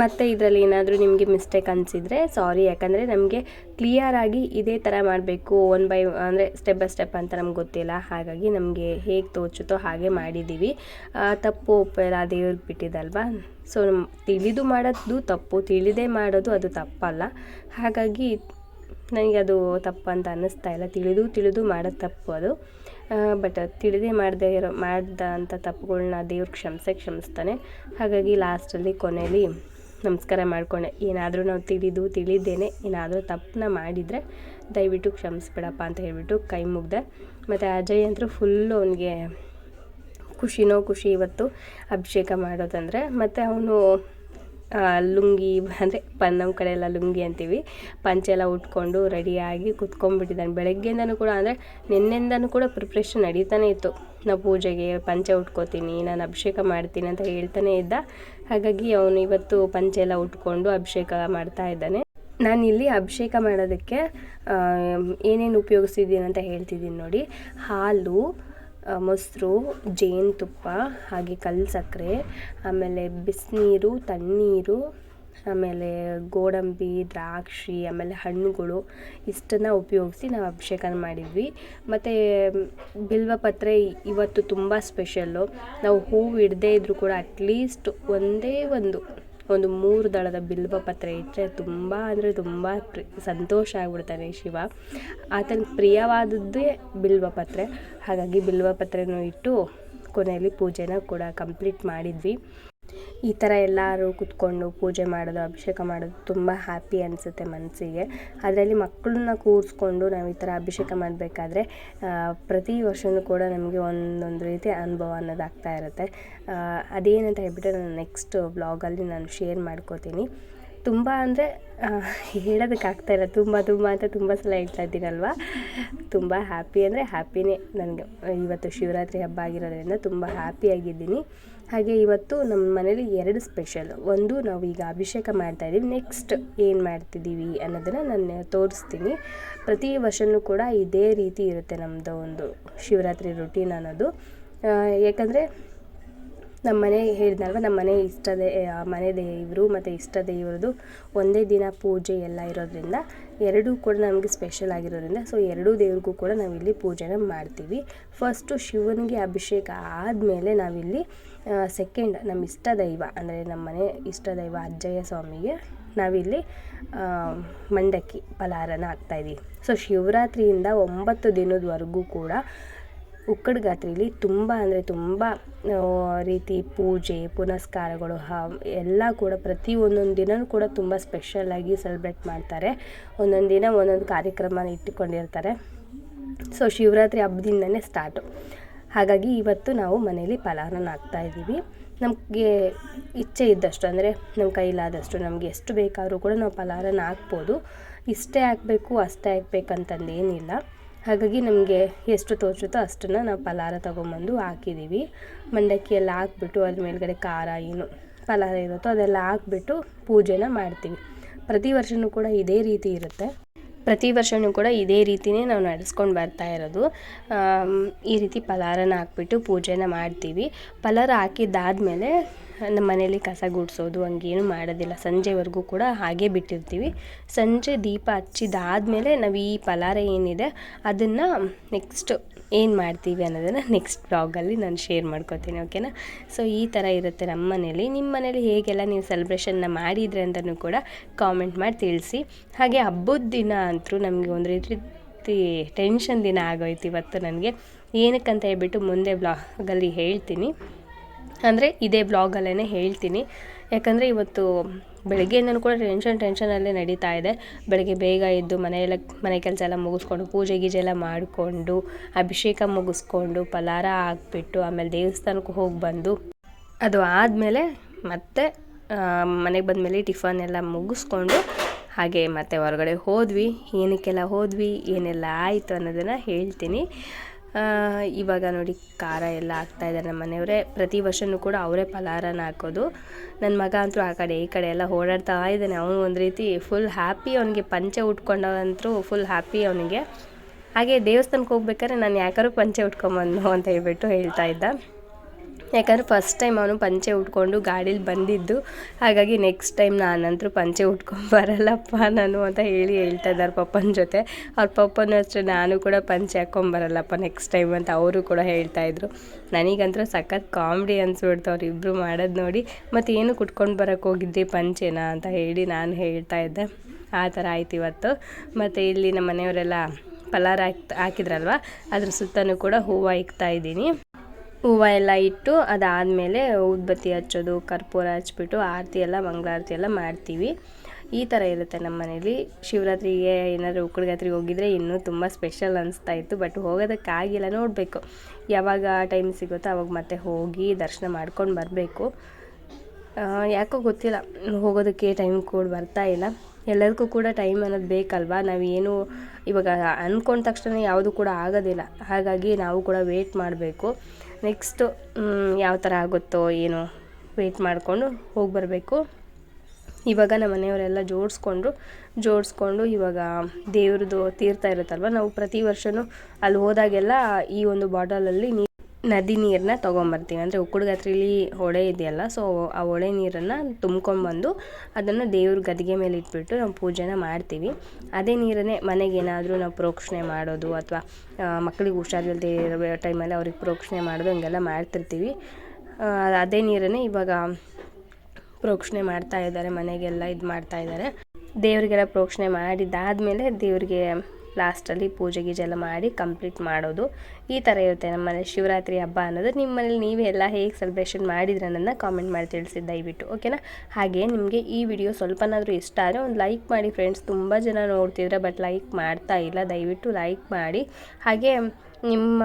Speaker 1: ಮತ್ತು ಇದರಲ್ಲಿ ಏನಾದರೂ ನಿಮಗೆ ಮಿಸ್ಟೇಕ್ ಅನಿಸಿದರೆ ಸಾರಿ ಯಾಕಂದರೆ ನಮಗೆ ಕ್ಲಿಯರಾಗಿ ಇದೇ ಥರ ಮಾಡಬೇಕು ಒನ್ ಬೈ ಅಂದರೆ ಸ್ಟೆಪ್ ಬೈ ಸ್ಟೆಪ್ ಅಂತ ನಮ್ಗೆ ಗೊತ್ತಿಲ್ಲ. ಹಾಗಾಗಿ ನಮಗೆ ಹೇಗೆ ತೋಚುತ್ತೋ ಹಾಗೆ ಮಾಡಿದ್ದೀವಿ ತಪ್ಪು ಒಪ್ಪೆಲ್ಲ ದೇವ್ರಿಗೆ ಬಿಟ್ಟಿದ್ದಲ್ವಾ ಸೊ ತಿಳಿದು ಮಾಡೋದು ತಪ್ಪು, ತಿಳಿದೇ ಮಾಡೋದು ಅದು ತಪ್ಪಲ್ಲ. ಹಾಗಾಗಿ ನನಗೆ ಅದು ತಪ್ಪು ಅಂತ ಅನ್ನಿಸ್ತಾ ಇಲ್ಲ. ತಿಳಿದು ತಿಳಿದು ಮಾಡೋದು ತಪ್ಪು ಅದು. ಬಟ್ ತಿಳಿದೇ ಮಾಡದೇ ಇರೋ, ಮಾಡ್ದ ತಪ್ಪುಗಳನ್ನ ತಪ್ಪುಗಳ್ನ ದೇವ್ರು ಕ್ಷಮಿಸೇ ಕ್ಷಮಿಸ್ತಾನೆ. ಹಾಗಾಗಿ ಲಾಸ್ಟಲ್ಲಿ ಕೊನೆಯಲ್ಲಿ ನಮಸ್ಕಾರ ಮಾಡಿಕೊಂಡೆ. ಏನಾದರೂ ನಾವು ತಿಳಿದು ತಿಳಿದೇನೆ ಏನಾದರೂ ತಪ್ಪನ್ನ ಮಾಡಿದರೆ ದಯವಿಟ್ಟು ಕ್ಷಮಿಸ್ಬಿಡಪ್ಪ ಅಂತ ಹೇಳಿಬಿಟ್ಟು ಕೈ ಮುಗ್ದೆ. ಮತ್ತು ಅಜಯ್ ಅಂತೂ ಫುಲ್ಲು ಅವನಿಗೆ ಖುಷಿನೋ ಖುಷಿ ಇವತ್ತು ಅಭಿಷೇಕ ಮಾಡೋದಂದರೆ, ಮತ್ತು ಅವನು ಲುಂಗಿ, ಅಂದರೆ ಪ ನಮ್ಮ ಕಡೆ ಎಲ್ಲ ಲುಂಗಿ ಅಂತೀವಿ. ಪಂಚೆ ಎಲ್ಲ ಉಟ್ಕೊಂಡು ರೆಡಿಯಾಗಿ ಕುತ್ಕೊಂಡ್ಬಿಟ್ಟಿದ್ದಾನೆ. ಬೆಳಗ್ಗೆಯಿಂದನೂ ಕೂಡ, ಅಂದರೆ ನಿನ್ನೆಯಿಂದನೂ ಕೂಡ ಪ್ರಿಪ್ರೇಷನ್ ನಡೀತಾನೆ ಇತ್ತು. ನಾವು ಪೂಜೆಗೆ ಪಂಚೆ ಉಟ್ಕೋತೀನಿ, ನಾನು ಅಭಿಷೇಕ ಮಾಡ್ತೀನಿ ಅಂತ ಹೇಳ್ತಾನೆ ಇದ್ದ. ಹಾಗಾಗಿ ಅವನು ಇವತ್ತು ಪಂಚೆ ಎಲ್ಲ ಉಟ್ಕೊಂಡು ಅಭಿಷೇಕ ಮಾಡ್ತಾ ಇದ್ದಾನೆ. ನಾನಿಲ್ಲಿ ಅಭಿಷೇಕ ಮಾಡೋದಕ್ಕೆ ಏನೇನು ಉಪಯೋಗಿಸಿದ್ದೀನಿ ಅಂತ ಹೇಳ್ತಿದ್ದೀನಿ ನೋಡಿ. ಹಾಲು ಮೊಸರು, ಜೇನುತುಪ್ಪ, ಹಾಗೆ ಕಲ್ಲು ಸಕ್ಕರೆ, ಆಮೇಲೆ ಬಿಸಿನೀರು, ತಣ್ಣೀರು ಆಮೇಲೆ ಗೋಡಂಬಿ, ದ್ರಾಕ್ಷಿ, ಆಮೇಲೆ ಹಣ್ಣುಗಳು ಇಷ್ಟನ್ನು ಉಪಯೋಗಿಸಿ ನಾವು ಅಭಿಷೇಕನ ಮಾಡಿದ್ವಿ. ಮತ್ತು ಬಿಲ್ವಪತ್ರೆ ಇವತ್ತು ತುಂಬ ಸ್ಪೆಷಲ್ಲು. ನಾವು ಹೂವು ಇಡದೇ ಇದ್ದರೂ ಕೂಡ ಅಟ್ಲೀಸ್ಟ್ ಒಂದೇ ಒಂದು ಒಂದು ಮೂರು ದಳದ ಬಿಲ್ವಪತ್ರೆ ಇಟ್ಟರೆ ತುಂಬ ಅಂದರೆ ತುಂಬ ಪ್ರಿ, ಸಂತೋಷ ಆಗ್ಬಿಡ್ತಾನೆ ಶಿವ. ಆತನ ಪ್ರಿಯವಾದದ್ದೇ ಬಿಲ್ವಪತ್ರೆ ಹಾಗಾಗಿ ಬಿಲ್ವಪತ್ರೆನೂ ಇಟ್ಟು ಕೊನೆಯಲ್ಲಿ ಪೂಜೆನ ಕೂಡ ಕಂಪ್ಲೀಟ್ ಮಾಡಿದ್ವಿ. ಈ ಥರ ಎಲ್ಲರೂ ಕೂತ್ಕೊಂಡು ಪೂಜೆ ಮಾಡೋದು, ಅಭಿಷೇಕ ಮಾಡೋದು ತುಂಬ ಹ್ಯಾಪಿ ಅನಿಸುತ್ತೆ ಮನಸ್ಸಿಗೆ. ಅದರಲ್ಲಿ ಮಕ್ಕಳನ್ನ ಕೂರಿಸ್ಕೊಂಡು ನಾವು ಈ ಥರ ಅಭಿಷೇಕ ಮಾಡಬೇಕಾದ್ರೆ ಪ್ರತಿ ವರ್ಷವೂ ಕೂಡ ನಮಗೆ ಒಂದೊಂದು ರೀತಿ ಅನುಭವ ಅನ್ನೋದಾಗ್ತಾ ಇರುತ್ತೆ. ಅದೇನಂತ ಹೇಳ್ಬಿಟ್ಟು ನಾನು ನೆಕ್ಸ್ಟ್ ಬ್ಲಾಗಲ್ಲಿ ನಾನು ಶೇರ್ ಮಾಡ್ಕೋತೀನಿ. ತುಂಬ ಅಂದರೆ ಹೇಳೋದಕ್ಕಾಗ್ತಾ ಇಲ್ಲ. ತುಂಬ ತುಂಬ ಅಂತ ತುಂಬ ಸಲ ಹೇಳ್ತಾ ಇದ್ದೀನಲ್ವ? ತುಂಬ ಹ್ಯಾಪಿ ಅಂದರೆ ಹ್ಯಾಪಿನೇ ನನಗೆ ಇವತ್ತು ಶಿವರಾತ್ರಿ ಹಬ್ಬ ಆಗಿರೋದ್ರಿಂದ ತುಂಬ ಹ್ಯಾಪಿಯಾಗಿದ್ದೀನಿ ಹಾಗೆ ಇವತ್ತು ನಮ್ಮ ಮನೇಲಿ ಎರಡು ಸ್ಪೆಷಲ್. ಒಂದು ನಾವು ಈಗ ಅಭಿಷೇಕ ಮಾಡ್ತಾಯಿದ್ದೀವಿ ನೆಕ್ಸ್ಟ್ ಏನು ಮಾಡ್ತಿದ್ದೀವಿ ಅನ್ನೋದನ್ನು ನಾನು ತೋರಿಸ್ತೀನಿ. ಪ್ರತಿ ವರ್ಷನೂ ಕೂಡ ಇದೇ ರೀತಿ ಇರುತ್ತೆ ನಮ್ಮದು ಒಂದು ಶಿವರಾತ್ರಿ ರುಟೀನ್ ಅನ್ನೋದು. ಯಾಕಂದರೆ ನಮ್ಮ ಮನೆ ಹೇಳಿದ್ನಲ್ವ, ನಮ್ಮ ಮನೆ ಇಷ್ಟ ದೇ ಮನೆ ದೇವರು ಮತ್ತು ಇಷ್ಟ ದೇವ್ರದ್ದು ಒಂದೇ ದಿನ ಪೂಜೆ ಎಲ್ಲ ಇರೋದ್ರಿಂದ ಎರಡೂ ಕೂಡ ನಮಗೆ ಸ್ಪೆಷಲ್ ಆಗಿರೋದ್ರಿಂದ ಸೊ ಎರಡೂ ದೇವ್ರಿಗೂ ಕೂಡ ನಾವಿಲ್ಲಿ ಪೂಜೆನ ಮಾಡ್ತೀವಿ. ಫಸ್ಟು ಶಿವನಿಗೆ ಅಭಿಷೇಕ ಆದಮೇಲೆ ನಾವಿಲ್ಲಿ ಸೆಕೆಂಡ್ ನಮ್ಮ ಇಷ್ಟ ದೈವ ಅಂದರೆ ನಮ್ಮ ಮನೆ ಇಷ್ಟ ದೈವ ಅಜ್ಜಯ್ಯ ಸ್ವಾಮಿಗೆ ನಾವಿಲ್ಲಿ ಮಂಡಕ್ಕಿ ಫಲಹಾರನ ಹಾಕ್ತಾಯಿದ್ದೀವಿ ಸೊ ಶಿವರಾತ್ರಿಯಿಂದ ಒಂಬತ್ತು ದಿನದವರೆಗೂ ಕೂಡ ಉಕ್ಕಡಗಾತ್ರಿಲಿ ತುಂಬ ಅಂದರೆ ತುಂಬ ರೀತಿ ಪೂಜೆ, ಪುನಸ್ಕಾರಗಳು ಹ ಎಲ್ಲ ಕೂಡ ಪ್ರತಿ ಒಂದೊಂದು ದಿನವೂ ಕೂಡ ತುಂಬ ಸ್ಪೆಷಲ್ಲಾಗಿ ಸೆಲೆಬ್ರೇಟ್ ಮಾಡ್ತಾರೆ. ಒಂದೊಂದು ದಿನ ಒಂದೊಂದು ಕಾರ್ಯಕ್ರಮನ ಇಟ್ಟುಕೊಂಡಿರ್ತಾರೆ. ಸೊ ಶಿವರಾತ್ರಿ ಹಬ್ಬದಿಂದನೇ ಸ್ಟಾರ್ಟು ಹಾಗಾಗಿ ಇವತ್ತು ನಾವು ಮನೇಲಿ ಫಲಾರನ ಇದ್ದೀವಿ. ನಮಗೆ ಇಚ್ಛೆ ಇದ್ದಷ್ಟು ಅಂದರೆ ನಮ್ಮ ಕೈಲಾದಷ್ಟು ನಮಗೆ ಎಷ್ಟು ಬೇಕಾದರೂ ಕೂಡ ನಾವು ಫಲಾರನ ಹಾಕ್ಬೋದು. ಇಷ್ಟೇ ಹಾಕಬೇಕು, ಅಷ್ಟೇ ಹಾಕ್ಬೇಕಂತಂದೇನಿಲ್ಲ. ಹಾಗಾಗಿ ನಮಗೆ ಎಷ್ಟು ತೋಚುತ್ತೋ ಅಷ್ಟನ್ನು ನಾವು ಫಲಾರ ತೊಗೊಂಬಂದು ಹಾಕಿದ್ದೀವಿ. ಮಂಡಕ್ಕಿ ಎಲ್ಲ ಹಾಕ್ಬಿಟ್ಟು ಅದ್ರ ಮೇಲ್ಗಡೆ ಖಾರ, ಏನು ಫಲಾರ ಇರುತ್ತೋ ಅದೆಲ್ಲ ಹಾಕ್ಬಿಟ್ಟು ಪೂಜೆನ ಮಾಡ್ತೀವಿ. ಪ್ರತಿ ವರ್ಷವೂ ಕೂಡ ಇದೇ ರೀತಿ ಇರುತ್ತೆ. ಪ್ರತಿ ವರ್ಷವೂ ಕೂಡ ಇದೇ ರೀತಿಯೇ ನಾವು ನಡೆಸ್ಕೊಂಡು ಬರ್ತಾ ಇರೋದು. ಈ ರೀತಿ ಫಲಾರನ ಹಾಕ್ಬಿಟ್ಟು ಪೂಜೆನ ಮಾಡ್ತೀವಿ. ಫಲಾರ ಹಾಕಿದ್ದಾದಮೇಲೆ ನಮ್ಮ ಮನೇಲಿ ಕಸ ಗುಡಿಸೋದು ಹಂಗೇನು ಮಾಡೋದಿಲ್ಲ. ಸಂಜೆವರೆಗೂ ಕೂಡ ಹಾಗೆ ಬಿಟ್ಟಿರ್ತೀವಿ. ಸಂಜೆ ದೀಪ ಹಚ್ಚಿದಾದ್ಮೇಲೆ ನಾವು ಈ ಫಲಾರ ಏನಿದೆ ಅದನ್ನು ನೆಕ್ಸ್ಟ್ ಏನು ಮಾಡ್ತೀವಿ ಅನ್ನೋದನ್ನು ನೆಕ್ಸ್ಟ್ ಬ್ಲಾಗಲ್ಲಿ ನಾನು ಶೇರ್ ಮಾಡ್ಕೋತೀನಿ ಓಕೆನಾ ಸೊ ಈ ಥರ ಇರುತ್ತೆ ನಮ್ಮ ಮನೇಲಿ ನಿಮ್ಮ ಮನೇಲಿ ಹೇಗೆಲ್ಲ ನೀವು ಸೆಲೆಬ್ರೇಷನ್ನ ಮಾಡಿದ್ರೆ ಅಂತಲೂ ಕೂಡ ಕಾಮೆಂಟ್ ಮಾಡಿ ತಿಳಿಸಿ. ಹಾಗೆ ಹಬ್ಬದ ದಿನ ಅಂತೂ ನಮಗೆ ಒಂದು ರೀತಿ ಟೆನ್ಷನ್ ದಿನ ಆಗೋಯ್ತು ಇವತ್ತು ನನಗೆ. ಏನಕ್ಕಂತ ಹೇಳ್ಬಿಟ್ಟು ಮುಂದೆ ಬ್ಲಾಗಲ್ಲಿ ಹೇಳ್ತೀನಿ. ಅಂದರೆ ಇದೇ ಬ್ಲಾಗಲ್ಲೇ ಹೇಳ್ತೀನಿ. ಯಾಕಂದರೆ ಇವತ್ತು ಬೆಳಗ್ಗೆಯಿಂದನೂ ಕೂಡ ಟೆನ್ಷನ್ ಟೆನ್ಷನಲ್ಲೇ ನಡೀತಾ ಇದೆ. ಬೆಳಗ್ಗೆ ಬೇಗ ಎದ್ದು ಮನೆಯೆಲ್ಲ, ಮನೆ ಕೆಲಸ ಎಲ್ಲ ಮುಗಿಸ್ಕೊಂಡು ಪೂಜೆ ಗೀಜೆ ಎಲ್ಲ ಮಾಡಿಕೊಂಡು, ಅಭಿಷೇಕ ಮುಗಿಸ್ಕೊಂಡು ಫಲಾರ ಹಾಕ್ಬಿಟ್ಟು, ಆಮೇಲೆ ದೇವಸ್ಥಾನಕ್ಕೆ ಹೋಗಿ ಬಂದು, ಅದು ಆದಮೇಲೆ ಮತ್ತೆ ಮನೆಗೆ ಬಂದಮೇಲೆ ಟಿಫನ್ ಎಲ್ಲ ಮುಗಿಸ್ಕೊಂಡು ಹಾಗೆ ಮತ್ತೆ ಹೊರಗಡೆ ಹೋದ್ವಿ. ಏನಕ್ಕೆಲ್ಲ ಹೋದ್ವಿ, ಏನೆಲ್ಲ ಆಯಿತು ಅನ್ನೋದನ್ನು ಹೇಳ್ತೀನಿ. ಇವಾಗ ನೋಡಿ ಖಾರ ಎಲ್ಲ ಹಾಕ್ತಾಯಿದ್ದಾರೆ ನಮ್ಮ ಮನೆಯವರೇ. ಪ್ರತಿ ವರ್ಷವೂ ಕೂಡ ಅವರೇ ಫಲಹಾರನ ಹಾಕೋದು. ನನ್ನ ಮಗ ಅಂತೂ ಆ ಕಡೆ ಈ ಕಡೆ ಎಲ್ಲ ಓಡಾಡ್ತಾ ಇದ್ದಾನೆ. ಅವನು ಒಂದು ರೀತಿ ಫುಲ್ ಹ್ಯಾಪಿ ಅವನಿಗೆ ಪಂಚೆ ಉಟ್ಕೊಂಡವಂತೂ ಫುಲ್ ಹ್ಯಾಪಿ ಅವನಿಗೆ. ಹಾಗೆ ದೇವಸ್ಥಾನಕ್ಕೆ ಹೋಗ್ಬೇಕಾದ್ರೆ ನಾನು ಯಾಕಾದ್ರೂ ಪಂಚೆ ಉಟ್ಕೊಂಬಂದು ಅಂತ ಹೇಳ್ಬಿಟ್ಟು ಹೇಳ್ತಾ ಇದ್ದ. ಯಾಕಂದರೆ ಫಸ್ಟ್ ಟೈಮ್ ಅವನು ಪಂಚೆ ಉಟ್ಕೊಂಡು ಗಾಡೀಲಿ ಬಂದಿದ್ದು. ಹಾಗಾಗಿ ನೆಕ್ಸ್ಟ್ ಟೈಮ್ ನಾನಂತರೂ ಪಂಚೆ ಉಟ್ಕೊಂಡು ಬರಲ್ಲಪ್ಪ ನಾನು ಅಂತ ಹೇಳಿ ಹೇಳ್ತಾ ಇದ್ದಾರೆ ಪಪ್ಪನ ಜೊತೆ. ಅವ್ರ ಪಪ್ಪನ ಅಷ್ಟೇ ನಾನು ಕೂಡ ಪಂಚೆ ಹಾಕ್ಕೊಂಬರಲ್ಲಪ್ಪ ನೆಕ್ಸ್ಟ್ ಟೈಮ್ ಅಂತ ಅವರು ಕೂಡ ಹೇಳ್ತಾಯಿದ್ರು ನನಗಂತೂ ಸಖತ್ ಕಾಮಿಡಿ ಅನ್ಸ್ಬಿಡ್ತು ಅವ್ರು ಇಬ್ಬರು ಮಾಡೋದು ನೋಡಿ. ಮತ್ತು ಏನು ಕುಟ್ಕೊಂಡು ಬರೋಕ್ಕೆ ಹೋಗಿದ್ದೆ ಪಂಚೆನಾ ಅಂತ ಹೇಳಿ ನಾನು ಹೇಳ್ತಾ ಇದ್ದೆ. ಆ ಥರ ಆಯ್ತು ಇವತ್ತು. ಮತ್ತು ಇಲ್ಲಿ ನಮ್ಮ ಮನೆಯವರೆಲ್ಲ ಪಲಾರ ಹಾಕಿ ಹಾಕಿದ್ರಲ್ವ? ಅದ್ರ ಸುತ್ತಲೂ ಕೂಡ ಹೂವು ಇಕ್ತಾ ಇದ್ದೀನಿ. ಹೂವು ಎಲ್ಲ ಇಟ್ಟು ಅದಾದಮೇಲೆ ಊದ್ಬತ್ತಿ ಹಚ್ಚೋದು, ಕರ್ಪೂರ ಹಚ್ಬಿಟ್ಟು ಆರತಿ ಎಲ್ಲ, ಮಂಗಳಾರತಿ ಎಲ್ಲ ಮಾಡ್ತೀವಿ. ಈ ಥರ ಇರುತ್ತೆ ನಮ್ಮ ಮನೇಲಿ. ಶಿವರಾತ್ರಿಗೆ ಏನಾದರೂ ಉಕ್ಕಡಗಾತ್ರಿಗೆ ಹೋಗಿದ್ರೆ ಇನ್ನೂ ತುಂಬ ಸ್ಪೆಷಲ್ ಅನಿಸ್ತಾ ಇತ್ತು ಬಟ್ ಹೋಗೋದಕ್ಕಾಗಿಲ್ಲ ನೋಡಬೇಕು. ಯಾವಾಗ ಟೈಮ್ ಸಿಗುತ್ತೋ ಅವಾಗ ಮತ್ತೆ ಹೋಗಿ ದರ್ಶನ ಮಾಡ್ಕೊಂಡು ಬರಬೇಕು. ಯಾಕೋ ಗೊತ್ತಿಲ್ಲ. ಹೋಗೋದಕ್ಕೆ ಟೈಮ್ ಕೂಡ ಬರ್ತಾ ಇಲ್ಲ. ಎಲ್ಲದಕ್ಕೂ ಕೂಡ ಟೈಮ್ ಅನ್ನೋದು ಬೇಕಲ್ವಾ? ನಾವು ಏನು ಇವಾಗ ಅಂದ್ಕೊಂಡ ತಕ್ಷಣ ಯಾವುದು ಕೂಡ ಆಗೋದಿಲ್ಲ. ಹಾಗಾಗಿ ನಾವು ಕೂಡ ವೇಟ್ ಮಾಡಬೇಕು. ನೆಕ್ಸ್ಟು ಯಾವ ಥರ ಆಗುತ್ತೋ ಏನೋ ವೆಯ್ಟ್ ಮಾಡಿಕೊಂಡು ಹೋಗಿ ಬರಬೇಕು. ಇವಾಗ ನಮ್ಮ ಮನೆಯವರೆಲ್ಲ ಜೋಡಿಸ್ಕೊಂಡ್ರು. ಜೋಡಿಸ್ಕೊಂಡು ಇವಾಗ ದೇವ್ರದ್ದು ತೀರ್ಥ ಇರುತ್ತಲ್ವ, ನಾವು ಪ್ರತಿ ವರ್ಷವೂ ಅಲ್ಲಿ ಹೋದಾಗೆಲ್ಲ ಈ ಒಂದು ಬಾಟಲಲ್ಲಿ ನೀರು ನದಿ ನೀರನ್ನ ತೊಗೊಂಬರ್ತೀವಿ. ಅಂದರೆ ಉಕ್ಕುಡ್ಗತ್ರಿಲಿ ಹೊಳೆ ಇದೆಯಲ್ಲ ಸೊ ಆ ಹೊಳೆ ನೀರನ್ನು ತುಂಬ್ಕೊಂಡ್ಬಂದು ಅದನ್ನು ದೇವ್ರ ಗದಿಗೆ ಮೇಲೆ ಇಟ್ಬಿಟ್ಟು ನಾವು ಪೂಜೆನ ಮಾಡ್ತೀವಿ. ಅದೇ ನೀರನ್ನೇ ಮನೆಗೆ ಏನಾದರೂ ನಾವು ಪ್ರೋಕ್ಷಣೆ ಮಾಡೋದು ಅಥವಾ ಮಕ್ಕಳಿಗೆ ಹುಷಾರಿಲ್ಲದೆ ಇರೋ ಟೈಮಲ್ಲಿ ಅವ್ರಿಗೆ ಪ್ರೋಕ್ಷಣೆ ಮಾಡೋದು ಹಂಗೆಲ್ಲ ಮಾಡ್ತಿರ್ತೀವಿ. ಅದೇ ನೀರನ್ನೇ ಇವಾಗ ಪ್ರೋಕ್ಷಣೆ ಮಾಡ್ತಾ ಇದ್ದಾರೆ, ಮನೆಗೆಲ್ಲ ಇದು ಮಾಡ್ತಾ ಇದ್ದಾರೆ. ದೇವರಿಗೆಲ್ಲ ಪ್ರೋಕ್ಷಣೆ ಮಾಡಿದ್ದಾದಮೇಲೆ ದೇವರಿಗೆ ಲಾಸ್ಟಲ್ಲಿ ಪೂಜೆ ಗೀಜೆ ಎಲ್ಲ ಮಾಡಿ ಕಂಪ್ಲೀಟ್ ಮಾಡೋದು. ಈ ಥರ ಇರುತ್ತೆ ನಮ್ಮ ಮನೆ ಶಿವರಾತ್ರಿ ಹಬ್ಬ ಅನ್ನೋದು. ನಿಮ್ಮ ಮನೇಲಿ ನೀವೆಲ್ಲ ಹೇಗೆ ಸೆಲೆಬ್ರೇಷನ್ ಮಾಡಿದ್ರೆ ಅನ್ನೋದನ್ನ ಕಾಮೆಂಟ್ ಮಾಡಿ ತಿಳಿಸಿ ದಯವಿಟ್ಟು ಓಕೆನಾ ಹಾಗೆ ನಿಮಗೆ ಈ ವಿಡಿಯೋ ಸ್ವಲ್ಪನಾದರೂ ಇಷ್ಟ ಆದರೆ ಒಂದು ಲೈಕ್ ಮಾಡಿ ಫ್ರೆಂಡ್ಸ್ ತುಂಬ ಜನ ನೋಡ್ತಿದ್ರೆ ಬಟ್ ಲೈಕ್ ಮಾಡ್ತಾ ಇಲ್ಲ. ದಯವಿಟ್ಟು ಲೈಕ್ ಮಾಡಿ. ಹಾಗೆ ನಿಮ್ಮ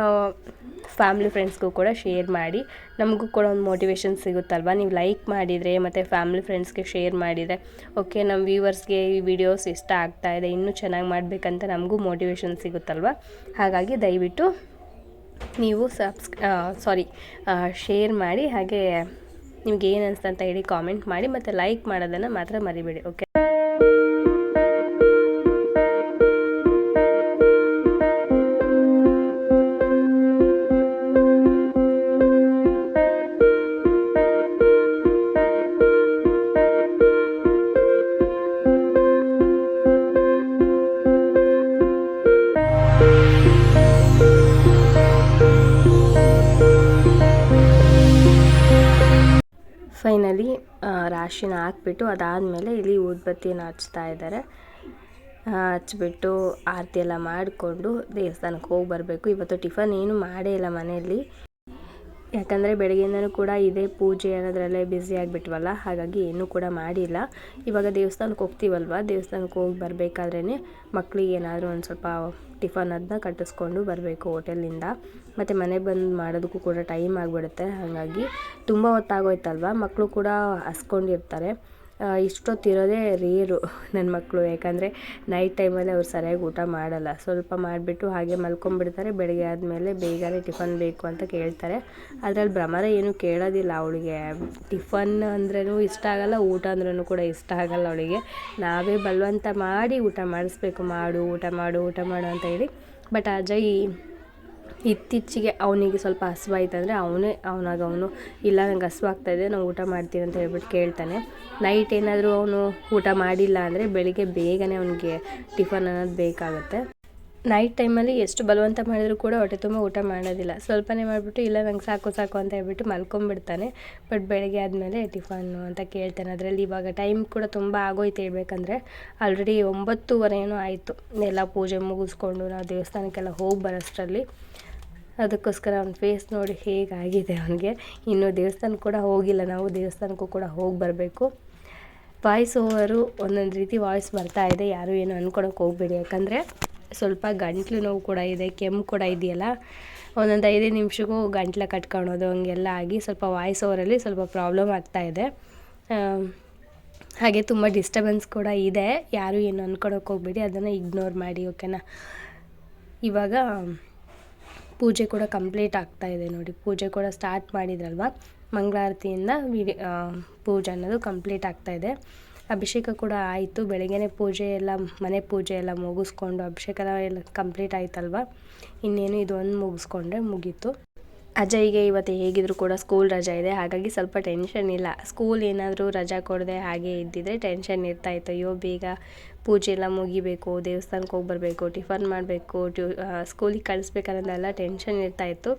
Speaker 1: ಫ್ಯಾಮ್ಲಿ ಫ್ರೆಂಡ್ಸ್ಗೂ ಕೂಡ ಶೇರ್ ಮಾಡಿ. ನಮಗೂ ಕೂಡ ಒಂದು ಮೋಟಿವೇಶನ್ ಸಿಗುತ್ತಲ್ವ? ನೀವು ಲೈಕ್ ಮಾಡಿದರೆ ಮತ್ತು ಫ್ಯಾಮ್ಲಿ ಫ್ರೆಂಡ್ಸ್ಗೆ ಶೇರ್ ಮಾಡಿದರೆ. ಓಕೆ ನಮ್ಮ ವ್ಯೂವರ್ಸ್ಗೆ ಈ ವಿಡಿಯೋಸ್ ಇಷ್ಟ ಆಗ್ತಾ ಇದೆ, ಇನ್ನೂ ಚೆನ್ನಾಗಿ ಮಾಡಬೇಕಂತ ನಮಗೂ ಮೋಟಿವೇಶನ್ ಸಿಗುತ್ತಲ್ವ? ಹಾಗಾಗಿ ದಯವಿಟ್ಟು ನೀವು ಸಬ್ಸ್ ಸಾರಿ ಶೇರ್ ಮಾಡಿ, ಹಾಗೆ ನಿಮ್ಗೆ ಏನು ಅನಿಸ್ತು ಅಂತ ಹೇಳಿ ಕಾಮೆಂಟ್ ಮಾಡಿ, ಮತ್ತು ಲೈಕ್ ಮಾಡೋದನ್ನು ಮಾತ್ರ ಮರಿಬೇಡಿ ಓಕೆ ಹಾಕ್ಬಿಟ್ಟು ಅದಾದಮೇಲೆ ಇಲ್ಲಿ ಊದ್ಬತ್ತಿನ ಹಚ್ತಾ ಇದ್ದಾರೆ. ಹಚ್ಬಿಟ್ಟು ಆರತಿ ಎಲ್ಲ ಮಾಡಿಕೊಂಡು ದೇವಸ್ಥಾನಕ್ಕೆ ಹೋಗಿ ಬರಬೇಕು. ಇವತ್ತು ಟಿಫನ್ ಏನು ಮಾಡೇ ಇಲ್ಲ ಮನೆಯಲ್ಲಿ. ಯಾಕಂದರೆ ಬೆಳಗ್ಗೆಯಿಂದನೂ ಕೂಡ ಇದೇ ಪೂಜೆ ಅನ್ನೋದ್ರಲ್ಲೇ ಬ್ಯುಸಿ ಆಗಿಬಿಟ್ವಲ್ಲ, ಹಾಗಾಗಿ ಏನೂ ಕೂಡ ಮಾಡಿಲ್ಲ. ಇವಾಗ ದೇವಸ್ಥಾನಕ್ಕೆ ಹೋಗ್ತೀವಲ್ವ? ದೇವಸ್ಥಾನಕ್ಕೆ ಹೋಗಿ ಬರಬೇಕಾದ್ರೇ ಮಕ್ಕಳಿಗೆ ಏನಾದರೂ ಒಂದು ಸ್ವಲ್ಪ ಟಿಫನ್ ಅದನ್ನ ಕಟ್ಟಿಸ್ಕೊಂಡು ಬರಬೇಕು ಹೋಟೆಲಿಂದ. ಮತ್ತು ಮನೆ ಬಂದು ಮಾಡೋದಕ್ಕೂ ಕೂಡ ಟೈಮ್ ಆಗಿಬಿಡುತ್ತೆ. ಹಾಗಾಗಿ ತುಂಬ ಹೊತ್ತಾಗೋಯ್ತಲ್ವ? ಮಕ್ಕಳು ಕೂಡ ಹಸ್ಕೊಂಡಿರ್ತಾರೆ. ಇಷ್ಟೊತ್ತಿರೋದೇ ರೇರು ನನ್ನ ಮಕ್ಕಳು ಯಾಕಂದರೆ ನೈಟ್ ಟೈಮಲ್ಲಿ ಅವ್ರು ಸರಿಯಾಗಿ ಊಟ ಮಾಡಲ್ಲ. ಸ್ವಲ್ಪ ಮಾಡಿಬಿಟ್ಟು ಹಾಗೆ ಮಲ್ಕೊಂಡ್ಬಿಡ್ತಾರೆ. ಬೆಳಗ್ಗೆ ಆದಮೇಲೆ ಬೇಗನೆ ಟಿಫನ್ ಬೇಕು ಅಂತ ಕೇಳ್ತಾರೆ. ಅದರಲ್ಲಿ ಭ್ರಮರ ಏನು ಕೇಳೋದಿಲ್ಲ ಅವಳಿಗೆ. ಟಿಫನ್ ಅಂದ್ರೂ ಇಷ್ಟ ಆಗಲ್ಲ, ಊಟ ಅಂದ್ರೂ ಕೂಡ ಇಷ್ಟ ಆಗಲ್ಲ ಅವಳಿಗೆ. ನಾವೇ ಬಲವಂತ ಮಾಡಿ ಊಟ ಮಾಡಿಸ್ಬೇಕು. ಮಾಡು, ಊಟ ಮಾಡು ಊಟ ಮಾಡು ಅಂತ ಹೇಳಿ. ಬಟ್ ಅಜಯ್ ಇತ್ತೀಚೆಗೆ ಅವನಿಗೆ ಸ್ವಲ್ಪ ಹಸಿವಾಯ್ತಂದರೆ ಅವನೇ, ಅವನಾಗ ಅವನು, ಇಲ್ಲ, ನಂಗೆ ಹಸಿವಾಗ್ತಾ ಇದೆ ನಾವು ಊಟ ಮಾಡ್ತೀನಿ ಅಂತ ಹೇಳ್ಬಿಟ್ಟು ಕೇಳ್ತಾನೆ. ನೈಟ್ ಏನಾದರೂ ಅವನು ಊಟ ಮಾಡಿಲ್ಲ ಅಂದರೆ ಬೆಳಿಗ್ಗೆ ಬೇಗನೆ ಅವನಿಗೆ ಟಿಫನ್ ಅನ್ನೋದು ಬೇಕಾಗುತ್ತೆ. ನೈಟ್ ಟೈಮಲ್ಲಿ ಎಷ್ಟು ಬಲವಂತ ಮಾಡಿದರೂ ಕೂಡ ಹೊಟ್ಟೆ ತುಂಬ ಊಟ ಮಾಡೋದಿಲ್ಲ. ಸ್ವಲ್ಪನೇ ಮಾಡಿಬಿಟ್ಟು, ಇಲ್ಲ, ನಂಗೆ ಸಾಕು ಸಾಕು ಅಂತ ಹೇಳ್ಬಿಟ್ಟು ಮಲ್ಕೊಂಬಿಡ್ತಾನೆ. ಬಟ್ ಬೆಳಗ್ಗೆ ಆದಮೇಲೆ ಟಿಫನ್ನು ಅಂತ ಕೇಳ್ತಾನೆ. ಅದರಲ್ಲಿ ಇವಾಗ ಟೈಮ್ ಕೂಡ ತುಂಬ ಆಗೋಯ್ತು ಹೇಳ್ಬೇಕಂದ್ರೆ ಆಲ್ರೆಡಿ ಒಂಬತ್ತುವರೆ ಏನೋ ಆಯಿತು. ಎಲ್ಲ ಪೂಜೆ ಮುಗಿಸ್ಕೊಂಡು, ನಾವು ದೇವಸ್ಥಾನಕ್ಕೆಲ್ಲ ಹೋಗಿ ಬರೋಷ್ಟರಲ್ಲಿ. ಅದಕ್ಕೋಸ್ಕರ ಅವ್ನ ಫೇಸ್ ನೋಡಿ ಹೇಗಾಗಿದೆ ಅವನಿಗೆ. ಇನ್ನೂ ದೇವಸ್ಥಾನ ಕೂಡ ಹೋಗಿಲ್ಲ. ನಾವು ದೇವಸ್ಥಾನಕ್ಕೂ ಕೂಡ ಹೋಗಿ ಬರಬೇಕು. ವಾಯ್ಸ್ ಓವರು ಒಂದೊಂದು ರೀತಿ ವಾಯ್ಸ್ ಬರ್ತಾ ಇದೆ. ಯಾರೂ ಏನು ಅಂದ್ಕೊಳಕ್ಕೆ ಹೋಗಬೇಡಿ. ಯಾಕಂದರೆ ಸ್ವಲ್ಪ ಗಂಟ್ಲು ನೋವು ಕೂಡ ಇದೆ, ಕೆಮ್ಮು ಕೂಡ ಇದೆಯಲ್ಲ. ಒಂದೊಂದು ಐದೇ ನಿಮಿಷಕ್ಕೂ ಗಂಟ್ಲ ಕಟ್ಕೊಳೋದು, ಹಂಗೆಲ್ಲ ಆಗಿ ಸ್ವಲ್ಪ ವಾಯ್ಸ್ ಓವರಲ್ಲಿ ಸ್ವಲ್ಪ ಪ್ರಾಬ್ಲಮ್ ಆಗ್ತಾ ಇದೆ. ಹಾಗೆ ತುಂಬ ಡಿಸ್ಟರ್ಬೆನ್ಸ್ ಕೂಡ ಇದೆ. ಯಾರೂ ಏನು ಅಂದ್ಕೊಳಕ್ಕೆ ಹೋಗಬೇಡಿ. ಅದನ್ನು ಇಗ್ನೋರ್ ಮಾಡಿ ಓಕೆನಾ ಇವಾಗ ಪೂಜೆ ಕೂಡ ಕಂಪ್ಲೀಟ್ ಆಗ್ತಾ ಇದೆ ನೋಡಿ. ಪೂಜೆ ಕೂಡ ಸ್ಟಾರ್ಟ್ ಮಾಡಿದ್ರಲ್ವ? ಮಂಗಳಾರತಿಯಿಂದ ವಿಡಿ ಪೂಜೆ ಅನ್ನೋದು ಕಂಪ್ಲೀಟ್ ಆಗ್ತಾ ಇದೆ. ಅಭಿಷೇಕ ಕೂಡ ಆಯಿತು. ಬೆಳಗ್ಗೆನೇ ಪೂಜೆ ಎಲ್ಲ, ಮನೆ ಪೂಜೆ ಎಲ್ಲ ಮುಗಿಸ್ಕೊಂಡು ಅಭಿಷೇಕ ಎಲ್ಲ ಕಂಪ್ಲೀಟ್ ಆಯ್ತಲ್ವ? ಇನ್ನೇನು ಇದೊಂದು ಮುಗಿಸ್ಕೊಂಡ್ರೆ ಮುಗೀತು. ಅಜಯ್ಗೆ ಇವತ್ತು ಹೇಗಿದ್ರು ಕೂಡ ಸ್ಕೂಲ್ ರಜಾ ಇದೆ. ಹಾಗಾಗಿ ಸ್ವಲ್ಪ ಟೆನ್ಷನ್ ಇಲ್ಲ. ಸ್ಕೂಲ್ ಏನಾದರೂ ರಜಾ ಕೊಡದೆ ಹಾಗೆ ಇದ್ದಿದ್ರೆ ಟೆನ್ಷನ್ ಇರ್ತಾಯಿತ್ತು ಅಯ್ಯೋ, ಬೇಗ ಪೂಜೆ ಎಲ್ಲ ಮುಗಿಬೇಕು, ದೇವಸ್ಥಾನಕ್ಕೆ ಹೋಗಿ ಬರಬೇಕು ಟಿಫನ್ ಮಾಡಬೇಕು ಟ್ಯೂ ಸ್ಕೂಲಿಗೆ ಕಳಿಸ್ಬೇಕನ್ನೋದೆಲ್ಲ ಟೆನ್ಷನ್ ಇರ್ತಾ ಇತ್ತು.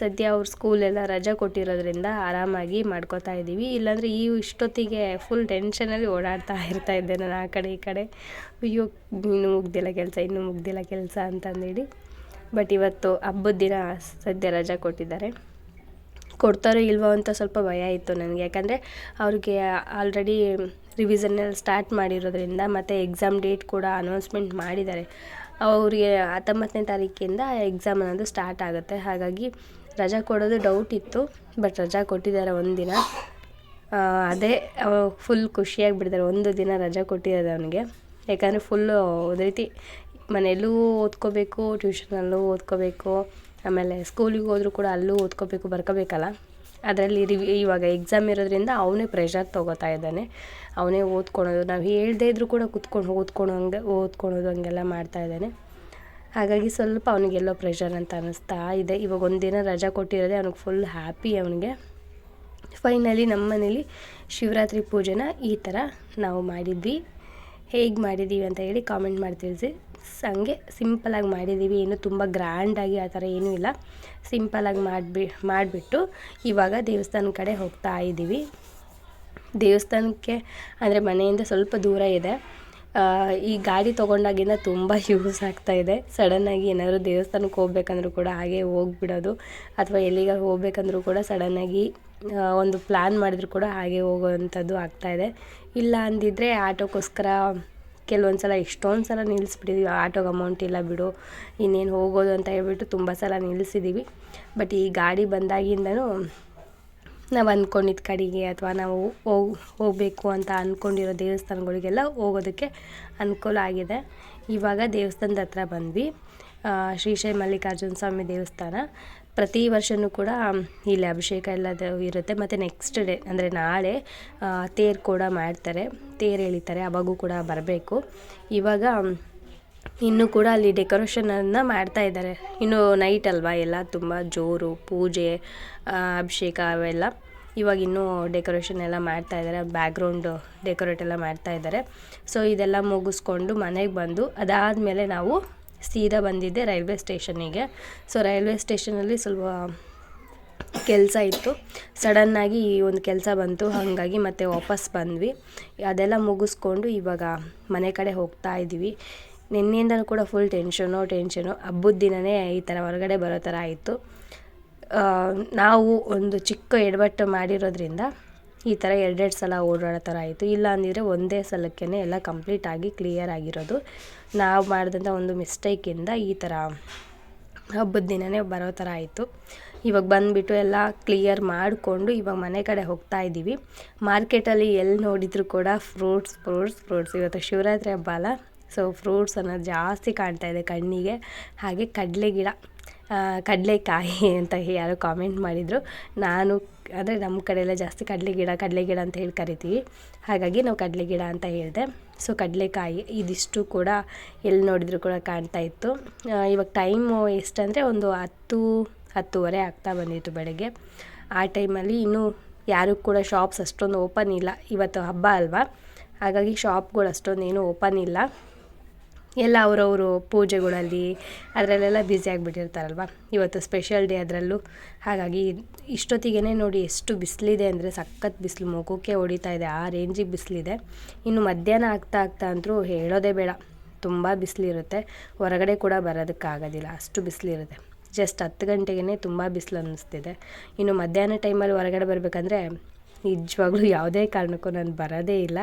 Speaker 1: ಸದ್ಯ ಅವ್ರ ಸ್ಕೂಲೆಲ್ಲ ರಜಾ ಕೊಟ್ಟಿರೋದ್ರಿಂದ ಆರಾಮಾಗಿ ಮಾಡ್ಕೋತಾ ಇದ್ದೀವಿ. ಇಲ್ಲಾಂದರೆ ಈ ಇಷ್ಟೊತ್ತಿಗೆ ಫುಲ್ ಟೆನ್ಷನಲ್ಲಿ ಓಡಾಡ್ತಾ ಇರ್ತಾ ಇದ್ದೆ ನಾನು ಆ ಕಡೆ ಈ ಕಡೆ. ಅಯ್ಯೋ, ಇನ್ನೂ ಮುಗ್ದಿಲ್ಲ ಕೆಲಸ, ಇನ್ನೂ ಮುಗ್ದಿಲ್ಲ ಕೆಲಸ ಅಂತಂದೇಳಿ. ಬಟ್ ಇವತ್ತು ಹಬ್ಬದ ದಿನ ಸದ್ಯ ರಜಾ ಕೊಟ್ಟಿದ್ದಾರೆ. ಕೊಡ್ತಾರೋ ಇಲ್ವೋ ಅಂತ ಸ್ವಲ್ಪ ಭಯ ಇತ್ತು ನನಗೆ. ಯಾಕಂದರೆ ಅವ್ರಿಗೆ ಆಲ್ರೆಡಿ ರಿವಿಸನ್ನೆಲ್ಲ ಸ್ಟಾರ್ಟ್ ಮಾಡಿರೋದ್ರಿಂದ ಮತ್ತು ಎಕ್ಸಾಮ್ ಡೇಟ್ ಕೂಡ ಅನೌನ್ಸ್ಮೆಂಟ್ ಮಾಡಿದ್ದಾರೆ. ಅವರಿಗೆ ಹತ್ತೊಂಬತ್ತನೇ ತಾರೀಕಿಂದ ಎಕ್ಸಾಮ್ ಅನ್ನೋದು ಸ್ಟಾರ್ಟ್ ಆಗುತ್ತೆ. ಹಾಗಾಗಿ ರಜಾ ಕೊಡೋದು ಡೌಟ್ ಇತ್ತು ಬಟ್ ರಜಾ ಕೊಟ್ಟಿದ್ದಾರೆ ಒಂದಿನ. ಅದೇ ಫುಲ್ ಖುಷಿಯಾಗಿ ಬಿಡ್ತಾರೆ. ಒಂದು ದಿನ ರಜಾ ಕೊಟ್ಟಿದ್ದಾರೆ ಅವನಿಗೆ. ಯಾಕಂದರೆ ಫುಲ್ಲು ಒಂದು ರೀತಿ ಮನೆಯಲ್ಲೂ ಓದ್ಕೋಬೇಕು ಟ್ಯೂಷನಲ್ಲೂ ಓದ್ಕೋಬೇಕು, ಆಮೇಲೆ ಸ್ಕೂಲಿಗೆ ಹೋದರೂ ಕೂಡ ಅಲ್ಲೂ ಓದ್ಕೋಬೇಕು, ಬರ್ಕೋಬೇಕಲ್ಲ. ಅದರಲ್ಲಿ ರಿವಿ, ಇವಾಗ ಎಕ್ಸಾಮ್ ಇರೋದ್ರಿಂದ ಅವನೇ ಪ್ರೆಷರ್ ತೊಗೋತಾ ಇದ್ದಾನೆ. ಅವನೇ ಓದ್ಕೊಳೋದು, ನಾವು ಹೇಳದೇ ಇದ್ರೂ ಕೂಡ ಕುತ್ಕೊಂಡು ಓದ್ಕೊಳೋ ಹಂಗೆ, ಓದ್ಕೊಳೋದು ಹಂಗೆಲ್ಲ ಮಾಡ್ತಾ ಇದ್ದಾನೆ. ಹಾಗಾಗಿ ಸ್ವಲ್ಪ ಅವನಿಗೆಲ್ಲೋ ಪ್ರೆಷರ್ ಅಂತ ಅನ್ನಿಸ್ತಾ ಇದೆ. ಇವಾಗ ಒಂದಿನ ರಜಾ ಕೊಟ್ಟಿರೋದೆ ಅವ್ನಿಗೆ ಫುಲ್ ಹ್ಯಾಪಿ ಅವನಿಗೆ. ಫೈನಲಿ ನಮ್ಮ ಮನೇಲಿ ಶಿವರಾತ್ರಿ ಪೂಜೆನ ಈ ಥರ ನಾವು ಮಾಡಿದ್ವಿ. ಹೇಗೆ ಮಾಡಿದ್ದೀವಿ ಅಂತ ಹೇಳಿ ಕಾಮೆಂಟ್ ಮಾಡಿ ತಿಳಿಸಿ ಹಂಗೆ ಸಿಂಪಲಾಗಿ ಮಾಡಿದ್ದೀವಿ ಏನು ತುಂಬ ಗ್ರ್ಯಾಂಡಾಗಿ ಆ ಥರ ಏನೂ ಇಲ್ಲ. ಸಿಂಪಲಾಗಿ ಮಾಡಿಬಿ, ಮಾಡಿಬಿಟ್ಟು ಇವಾಗ ದೇವಸ್ಥಾನ ಕಡೆ ಹೋಗ್ತಾ ಇದ್ದೀವಿ. ದೇವಸ್ಥಾನಕ್ಕೆ ಅಂದರೆ ಮನೆಯಿಂದ ಸ್ವಲ್ಪ ದೂರ ಇದೆ. ಈ ಗಾಡಿ ತೊಗೊಂಡಾಗಿಂದ ತುಂಬ ಯೂಸ್ ಆಗ್ತಾ ಇದೆ. ಸಡನ್ನಾಗಿ ಏನಾದರೂ ದೇವಸ್ಥಾನಕ್ಕೆ ಹೋಗ್ಬೇಕಂದ್ರೂ ಕೂಡ ಹಾಗೆ ಹೋಗ್ಬಿಡೋದು. ಅಥವಾ ಎಲ್ಲಿಗಾರು ಹೋಗ್ಬೇಕಂದ್ರೂ ಕೂಡ ಸಡನ್ನಾಗಿ ಒಂದು ಪ್ಲ್ಯಾನ್ ಮಾಡಿದ್ರು ಕೂಡ ಹಾಗೆ ಹೋಗೋವಂಥದ್ದು ಆಗ್ತಾ ಇದೆ. ಇಲ್ಲ ಅಂದಿದ್ದರೆ ಆಟೋಕ್ಕೋಸ್ಕರ ಕೆಲವೊಂದು ಸಲ ಎಷ್ಟೊಂದು ಸಲ ನಿಲ್ಲಿಸ್ಬಿಟ್ಟಿದ್ದೀವಿ ಆಟೋಗೆ ಅಮೌಂಟ್ ಇಲ್ಲ ಬಿಡು, ಇನ್ನೇನು ಹೋಗೋದು ಅಂತ ಹೇಳ್ಬಿಟ್ಟು ತುಂಬ ಸಲ ನಿಲ್ಲಿಸಿದ್ದೀವಿ ಬಟ್ ಈ ಗಾಡಿ ಬಂದಾಗಿಂದನೂ ನಾವು ಅಂದ್ಕೊಂಡಿದ್ದ ಕಡೆಗೆ ಅಥವಾ ನಾವು ಹೋಗ್ ಹೋಗಬೇಕು ಅಂತ ಅಂದ್ಕೊಂಡಿರೋ ದೇವಸ್ಥಾನಗಳಿಗೆಲ್ಲ ಹೋಗೋದಕ್ಕೆ ಅನುಕೂಲ ಆಗಿದೆ. ಇವಾಗ ದೇವಸ್ಥಾನದ ಹತ್ರ ಬಂದ್ವಿ. ಶ್ರೀ ಶ್ರೀ ಮಲ್ಲಿಕಾರ್ಜುನ ಸ್ವಾಮಿ ದೇವಸ್ಥಾನ. ಪ್ರತಿ ವರ್ಷವೂ ಕೂಡ ಇಲ್ಲಿ ಅಭಿಷೇಕ ಎಲ್ಲದು ಇರುತ್ತೆ. ಮತ್ತು ನೆಕ್ಸ್ಟ್ ಡೇ ಅಂದರೆ ನಾಳೆ ತೇರು ಕೂಡ ಮಾಡ್ತಾರೆ. ತೇರು ಎಳಿತಾರೆ, ಅವಾಗೂ ಕೂಡ ಬರಬೇಕು. ಇವಾಗ, ಇನ್ನೂ ಕೂಡ ಅಲ್ಲಿ ಡೆಕೋರೇಷನನ್ನು ಮಾಡ್ತಾ ಇದ್ದಾರೆ. ಇನ್ನು ನೈಟ್ ಅಲ್ವಾ ಎಲ್ಲ ತುಂಬ ಜೋರು ಪೂಜೆ ಅಭಿಷೇಕ ಅವೆಲ್ಲ. ಇವಾಗ ಇನ್ನೂ ಡೆಕೋರೇಷನ್ ಎಲ್ಲ ಮಾಡ್ತಾ ಇದ್ದಾರೆ ಬ್ಯಾಕ್ಗ್ರೌಂಡು ಡೆಕೋರೇಟ್ ಎಲ್ಲ ಮಾಡ್ತಾ ಇದ್ದಾರೆ. ಸೊ ಇದೆಲ್ಲ ಮುಗಿಸ್ಕೊಂಡು ಮನೆಗೆ ಬಂದು ಅದಾದಮೇಲೆ ನಾವು ಸೀದಾ ಬಂದಿದ್ದೆ ರೈಲ್ವೆ ಸ್ಟೇಷನಿಗೆ. ಸೊ ರೈಲ್ವೆ ಸ್ಟೇಷನಲ್ಲಿ ಸ್ವಲ್ಪ ಕೆಲಸ ಇತ್ತು. ಸಡನ್ನಾಗಿ ಈ ಒಂದು ಕೆಲಸ ಬಂತು. ಹಾಗಾಗಿ ಮತ್ತೆ ವಾಪಸ್ ಬಂದ್ವಿ. ಅದೆಲ್ಲ ಮುಗಿಸ್ಕೊಂಡು ಇವಾಗ ಮನೆ ಕಡೆ ಹೋಗ್ತಾ ಇದ್ದೀವಿ. ನಿನ್ನೆಯಿಂದನೂ ಕೂಡ ಫುಲ್ ಟೆನ್ಷನು ಟೆನ್ಷನು ಹಬ್ಬದ ದಿನವೇ ಈ ಥರ ಹೊರಗಡೆ ಬರೋ ಥರ ಆಯಿತು. ನಾವು ಒಂದು ಚಿಕ್ಕ ಎಡವಟ್ಟು ಮಾಡಿರೋದ್ರಿಂದ ಈ ಥರ ಎರಡೆರಡು ಸಲ ಓಡಾಡೋ ಥರ ಆಯಿತು. ಇಲ್ಲ ಅಂದಿದ್ರೆ ಒಂದೇ ಸಲಕ್ಕೇ ಎಲ್ಲ ಕಂಪ್ಲೀಟ್ ಆಗಿ ಕ್ಲಿಯರ್ ಆಗಿರೋದು. ನಾವು ಮಾಡಿದಂಥ ಒಂದು ಮಿಸ್ಟೇಕಿಂದ ಈ ಥರ ಹಬ್ಬದ ದಿನವೇ ಬರೋ ಥರ ಆಯಿತು. ಇವಾಗ ಬಂದುಬಿಟ್ಟು ಎಲ್ಲ ಕ್ಲಿಯರ್ ಮಾಡಿಕೊಂಡು ಇವಾಗ ಮನೆ ಕಡೆ ಹೋಗ್ತಾ ಇದ್ದೀವಿ. ಮಾರ್ಕೆಟಲ್ಲಿ ಎಲ್ಲಿ ನೋಡಿದ್ರು ಕೂಡ ಫ್ರೂಟ್ಸ್ ಫ್ರೂಟ್ಸ್ ಫ್ರೂಟ್ಸ್. ಇವತ್ತು ಶಿವರಾತ್ರಿ ಹಬ್ಬ ಅಲ್ಲ. ಸೊ, ಫ್ರೂಟ್ಸ್ ಅನ್ನೋದು ಜಾಸ್ತಿ ಕಾಣ್ತಾ ಇದೆ ಕಣ್ಣಿಗೆ. ಹಾಗೆ ಕಡಲೆ ಗಿಡ. ಕಡಲೆಕಾಯಿ ಅಂತ ಯಾರೋ ಕಾಮೆಂಟ್ ಮಾಡಿದರು. ನಾನು ಅಂದರೆ ನಮ್ಮ ಕಡೆ ಜಾಸ್ತಿ ಕಡಲೆ ಗಿಡ ಕಡಲೆ ಗಿಡ ಅಂತ ಹೇಳಿ ಕರಿತೀವಿ. ಹಾಗಾಗಿ ನಾವು ಕಡಲೆ ಗಿಡ ಅಂತ ಹೇಳಿದೆ. ಸೊ ಕಡಲೆಕಾಯಿ ಇದಿಷ್ಟು ಕೂಡ ಎಲ್ಲಿ ನೋಡಿದ್ರು ಕೂಡ ಕಾಣ್ತಾ ಇತ್ತು. ಇವಾಗ ಟೈಮು ಎಷ್ಟಂದರೆ ಒಂದು ಹತ್ತು, ಹತ್ತುವರೆ ಆಗ್ತಾ ಬಂದಿತ್ತು ಬೆಳಗ್ಗೆ. ಆ ಟೈಮಲ್ಲಿ ಇನ್ನೂ ಯಾರೂ ಕೂಡ ಶಾಪ್ಸ್ ಅಷ್ಟೊಂದು ಓಪನ್ ಇಲ್ಲ. ಇವತ್ತು ಹಬ್ಬ ಅಲ್ವಾ? ಹಾಗಾಗಿ ಶಾಪ್ಗಳು ಅಷ್ಟೊಂದು ಏನೂ ಓಪನ್ ಇಲ್ಲ. ಎಲ್ಲ ಅವರವರು ಪೂಜೆಗಳಲ್ಲಿ ಅದರಲ್ಲೆಲ್ಲ ಬ್ಯುಸಿ ಆಗಿಬಿಟ್ಟಿರ್ತಾರಲ್ವ? ಇವತ್ತು ಸ್ಪೆಷಲ್ ಡೇ ಅದರಲ್ಲೂ. ಹಾಗಾಗಿ ಇಷ್ಟೊತ್ತಿಗೆ ನೋಡಿ ಎಷ್ಟು ಬಿಸಿಲಿದೆ ಅಂದರೆ ಸಖತ್ ಬಿಸಿಲು. ಮುಖಕ್ಕೆ ಹೊಡಿತಾ ಇದೆ, ಆ ರೇಂಜಿಗೆ ಬಿಸಿಲಿದೆ. ಇನ್ನು ಮಧ್ಯಾಹ್ನ ಆಗ್ತಾ ಆಗ್ತಾ ಅಂತೂ ಹೇಳೋದೇ ಬೇಡ. ತುಂಬ ಬಿಸಿಲಿರುತ್ತೆ. ಹೊರಗಡೆ ಕೂಡ ಬರೋದಕ್ಕಾಗೋದಿಲ್ಲ ಅಷ್ಟು ಬಿಸಿಲಿರುತ್ತೆ. ಜಸ್ಟ್ ಹತ್ತು ಗಂಟೆಗೇ ತುಂಬ ಬಿಸಿಲು ಅನ್ನಿಸ್ತಿದೆ. ಇನ್ನು ಮಧ್ಯಾಹ್ನ ಟೈಮಲ್ಲಿ ಹೊರಗಡೆ ಬರಬೇಕಂದ್ರೆ ನಿಜವಾಗ್ಲೂ ಯಾವುದೇ ಕಾರಣಕ್ಕೂ ನಾನು ಬರೋದೇ ಇಲ್ಲ.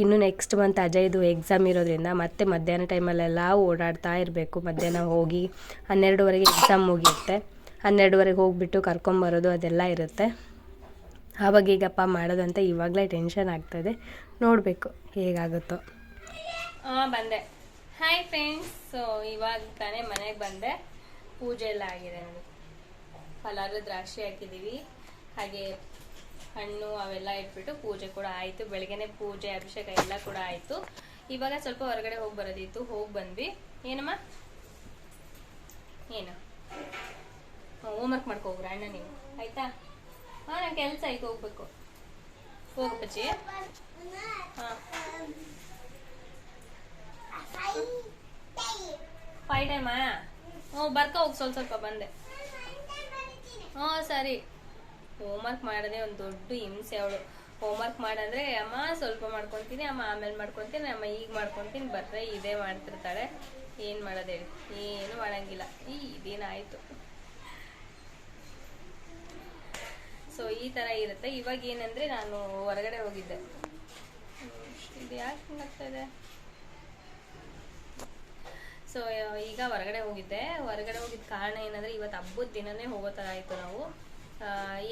Speaker 1: ಇನ್ನು ನೆಕ್ಸ್ಟ್ ಮಂತ್ ಅಜಯ್ದು ಎಕ್ಸಾಮ್ ಇರೋದ್ರಿಂದ ಮತ್ತೆ ಮಧ್ಯಾಹ್ನ ಟೈಮಲ್ಲೆಲ್ಲ ಓಡಾಡ್ತಾ ಇರಬೇಕು. ಮಧ್ಯಾಹ್ನ ಹೋಗಿ ಹನ್ನೆರಡುವರೆಗೆ ಎಕ್ಸಾಮ್ ಮುಗಿಯುತ್ತೆ. ಹನ್ನೆರಡುವರೆಗೆ ಹೋಗಿಬಿಟ್ಟು ಕರ್ಕೊಂಬರೋದು ಅದೆಲ್ಲ ಇರುತ್ತೆ. ಆವಾಗ ಈಗಪ್ಪ ಮಾಡೋದಂತ ಇವಾಗಲೇ ಟೆನ್ಷನ್ ಆಗ್ತದೆ. ನೋಡಬೇಕು ಹೇಗಾಗುತ್ತೋ.
Speaker 2: ಬಂದೆ. ಹಾಯ್ ಫ್ರೆಂಡ್ಸ್ ಸೊ ಇವಾಗ ತಾನೇ ಮನೆಗೆ ಬಂದೆ. ಪೂಜೆ ಎಲ್ಲ ಆಗಿದೆ ನೋಡಿ ದ್ರಾಕ್ಷಿ ಹಾಕಿದ್ದೀವಿ. ಹಾಗೆ ಹಣ್ಣು ಅವೆಲ್ಲ ಇಟ್ಬಿಟ್ಟು ಪೂಜೆ ಕೂಡ ಆಯಿತು. ಬೆಳಗ್ಗೆನೆ ಪೂಜೆ, ಅಭಿಷೇಕ ಎಲ್ಲ ಕೂಡ ಆಯಿತು. ಇವಾಗ ಸ್ವಲ್ಪ ಹೊರಗಡೆ ಹೋಗಿ ಬರೋದಿತ್ತು. ಹೋಗಿ ಬಂದ್ವಿ. ಏನಮ್ಮ? ಏನು? ಹೋಮ್ವರ್ಕ್ ಮಾಡ್ಕೊ ಹೋಗ್ರ ಅಣ್ಣ ನೀವು? ಆಯ್ತಾ? ಹಾಂ ನಂಗೆ ಕೆಲಸ ಆಯ್ತು. ಹೋಗ್ಬೇಕು. ಹೋಗು ಪಚ್ಚಿ ಫೈ ಟೈಮಾ ಹ್ಞೂ ಬರ್ಕೊ ಹೋಗಿ. ಸ್ವಲ್ಪ ಸ್ವಲ್ಪ ಬಂದೆ. ಹ್ಞೂ ಸರಿ. ಹೋಮ್ವರ್ಕ್ ಮಾಡೋದೇ ಒಂದು ದೊಡ್ಡ ಹಿಂಸೆ ಅವಳು. ಹೋಮ್ವರ್ಕ್ ಮಾಡಂದ್ರೆ, ಅಮ್ಮ, ಸ್ವಲ್ಪ ಮಾಡ್ಕೊತೀನಿ, ಅಮ್ಮ ಆಮೇಲೆ ಮಾಡ್ಕೊತೀನಿ, ಅಮ್ಮ ಈಗ ಮಾಡ್ಕೊತೀನಿ, ಬರ್ರೆ ಇದೇ ಮಾಡ್ತಿರ್ತಾಳೆ. ಏನು ಮಾಡೋದು ಹೇಳಿ. ಏನು ಮಾಡಂಗಿಲ್ಲ. ಈ ಇದೇನಾಯ್ತು. ಸೊ ಈ ಥರ ಇರುತ್ತೆ. ಇವಾಗ ಏನಂದ್ರೆ ನಾನು ಹೊರಗಡೆ ಹೋಗಿದ್ದೆ. ಇದು ಯಾಕೆ ಹಿಂಗಾಗ್ತಾ ಇದೆ? ಸೊ ಈಗ ಹೊರಗಡೆ ಹೋಗಿದ್ದೆ. ಹೊರಗಡೆ ಹೋಗಿದ್ದ ಕಾರಣ ಏನಂದ್ರೆ, ಇವತ್ತು ಹಬ್ಬದ ದಿನನೇ ಹೋಗೋ ಥರ ಆಯಿತು ನಾವು.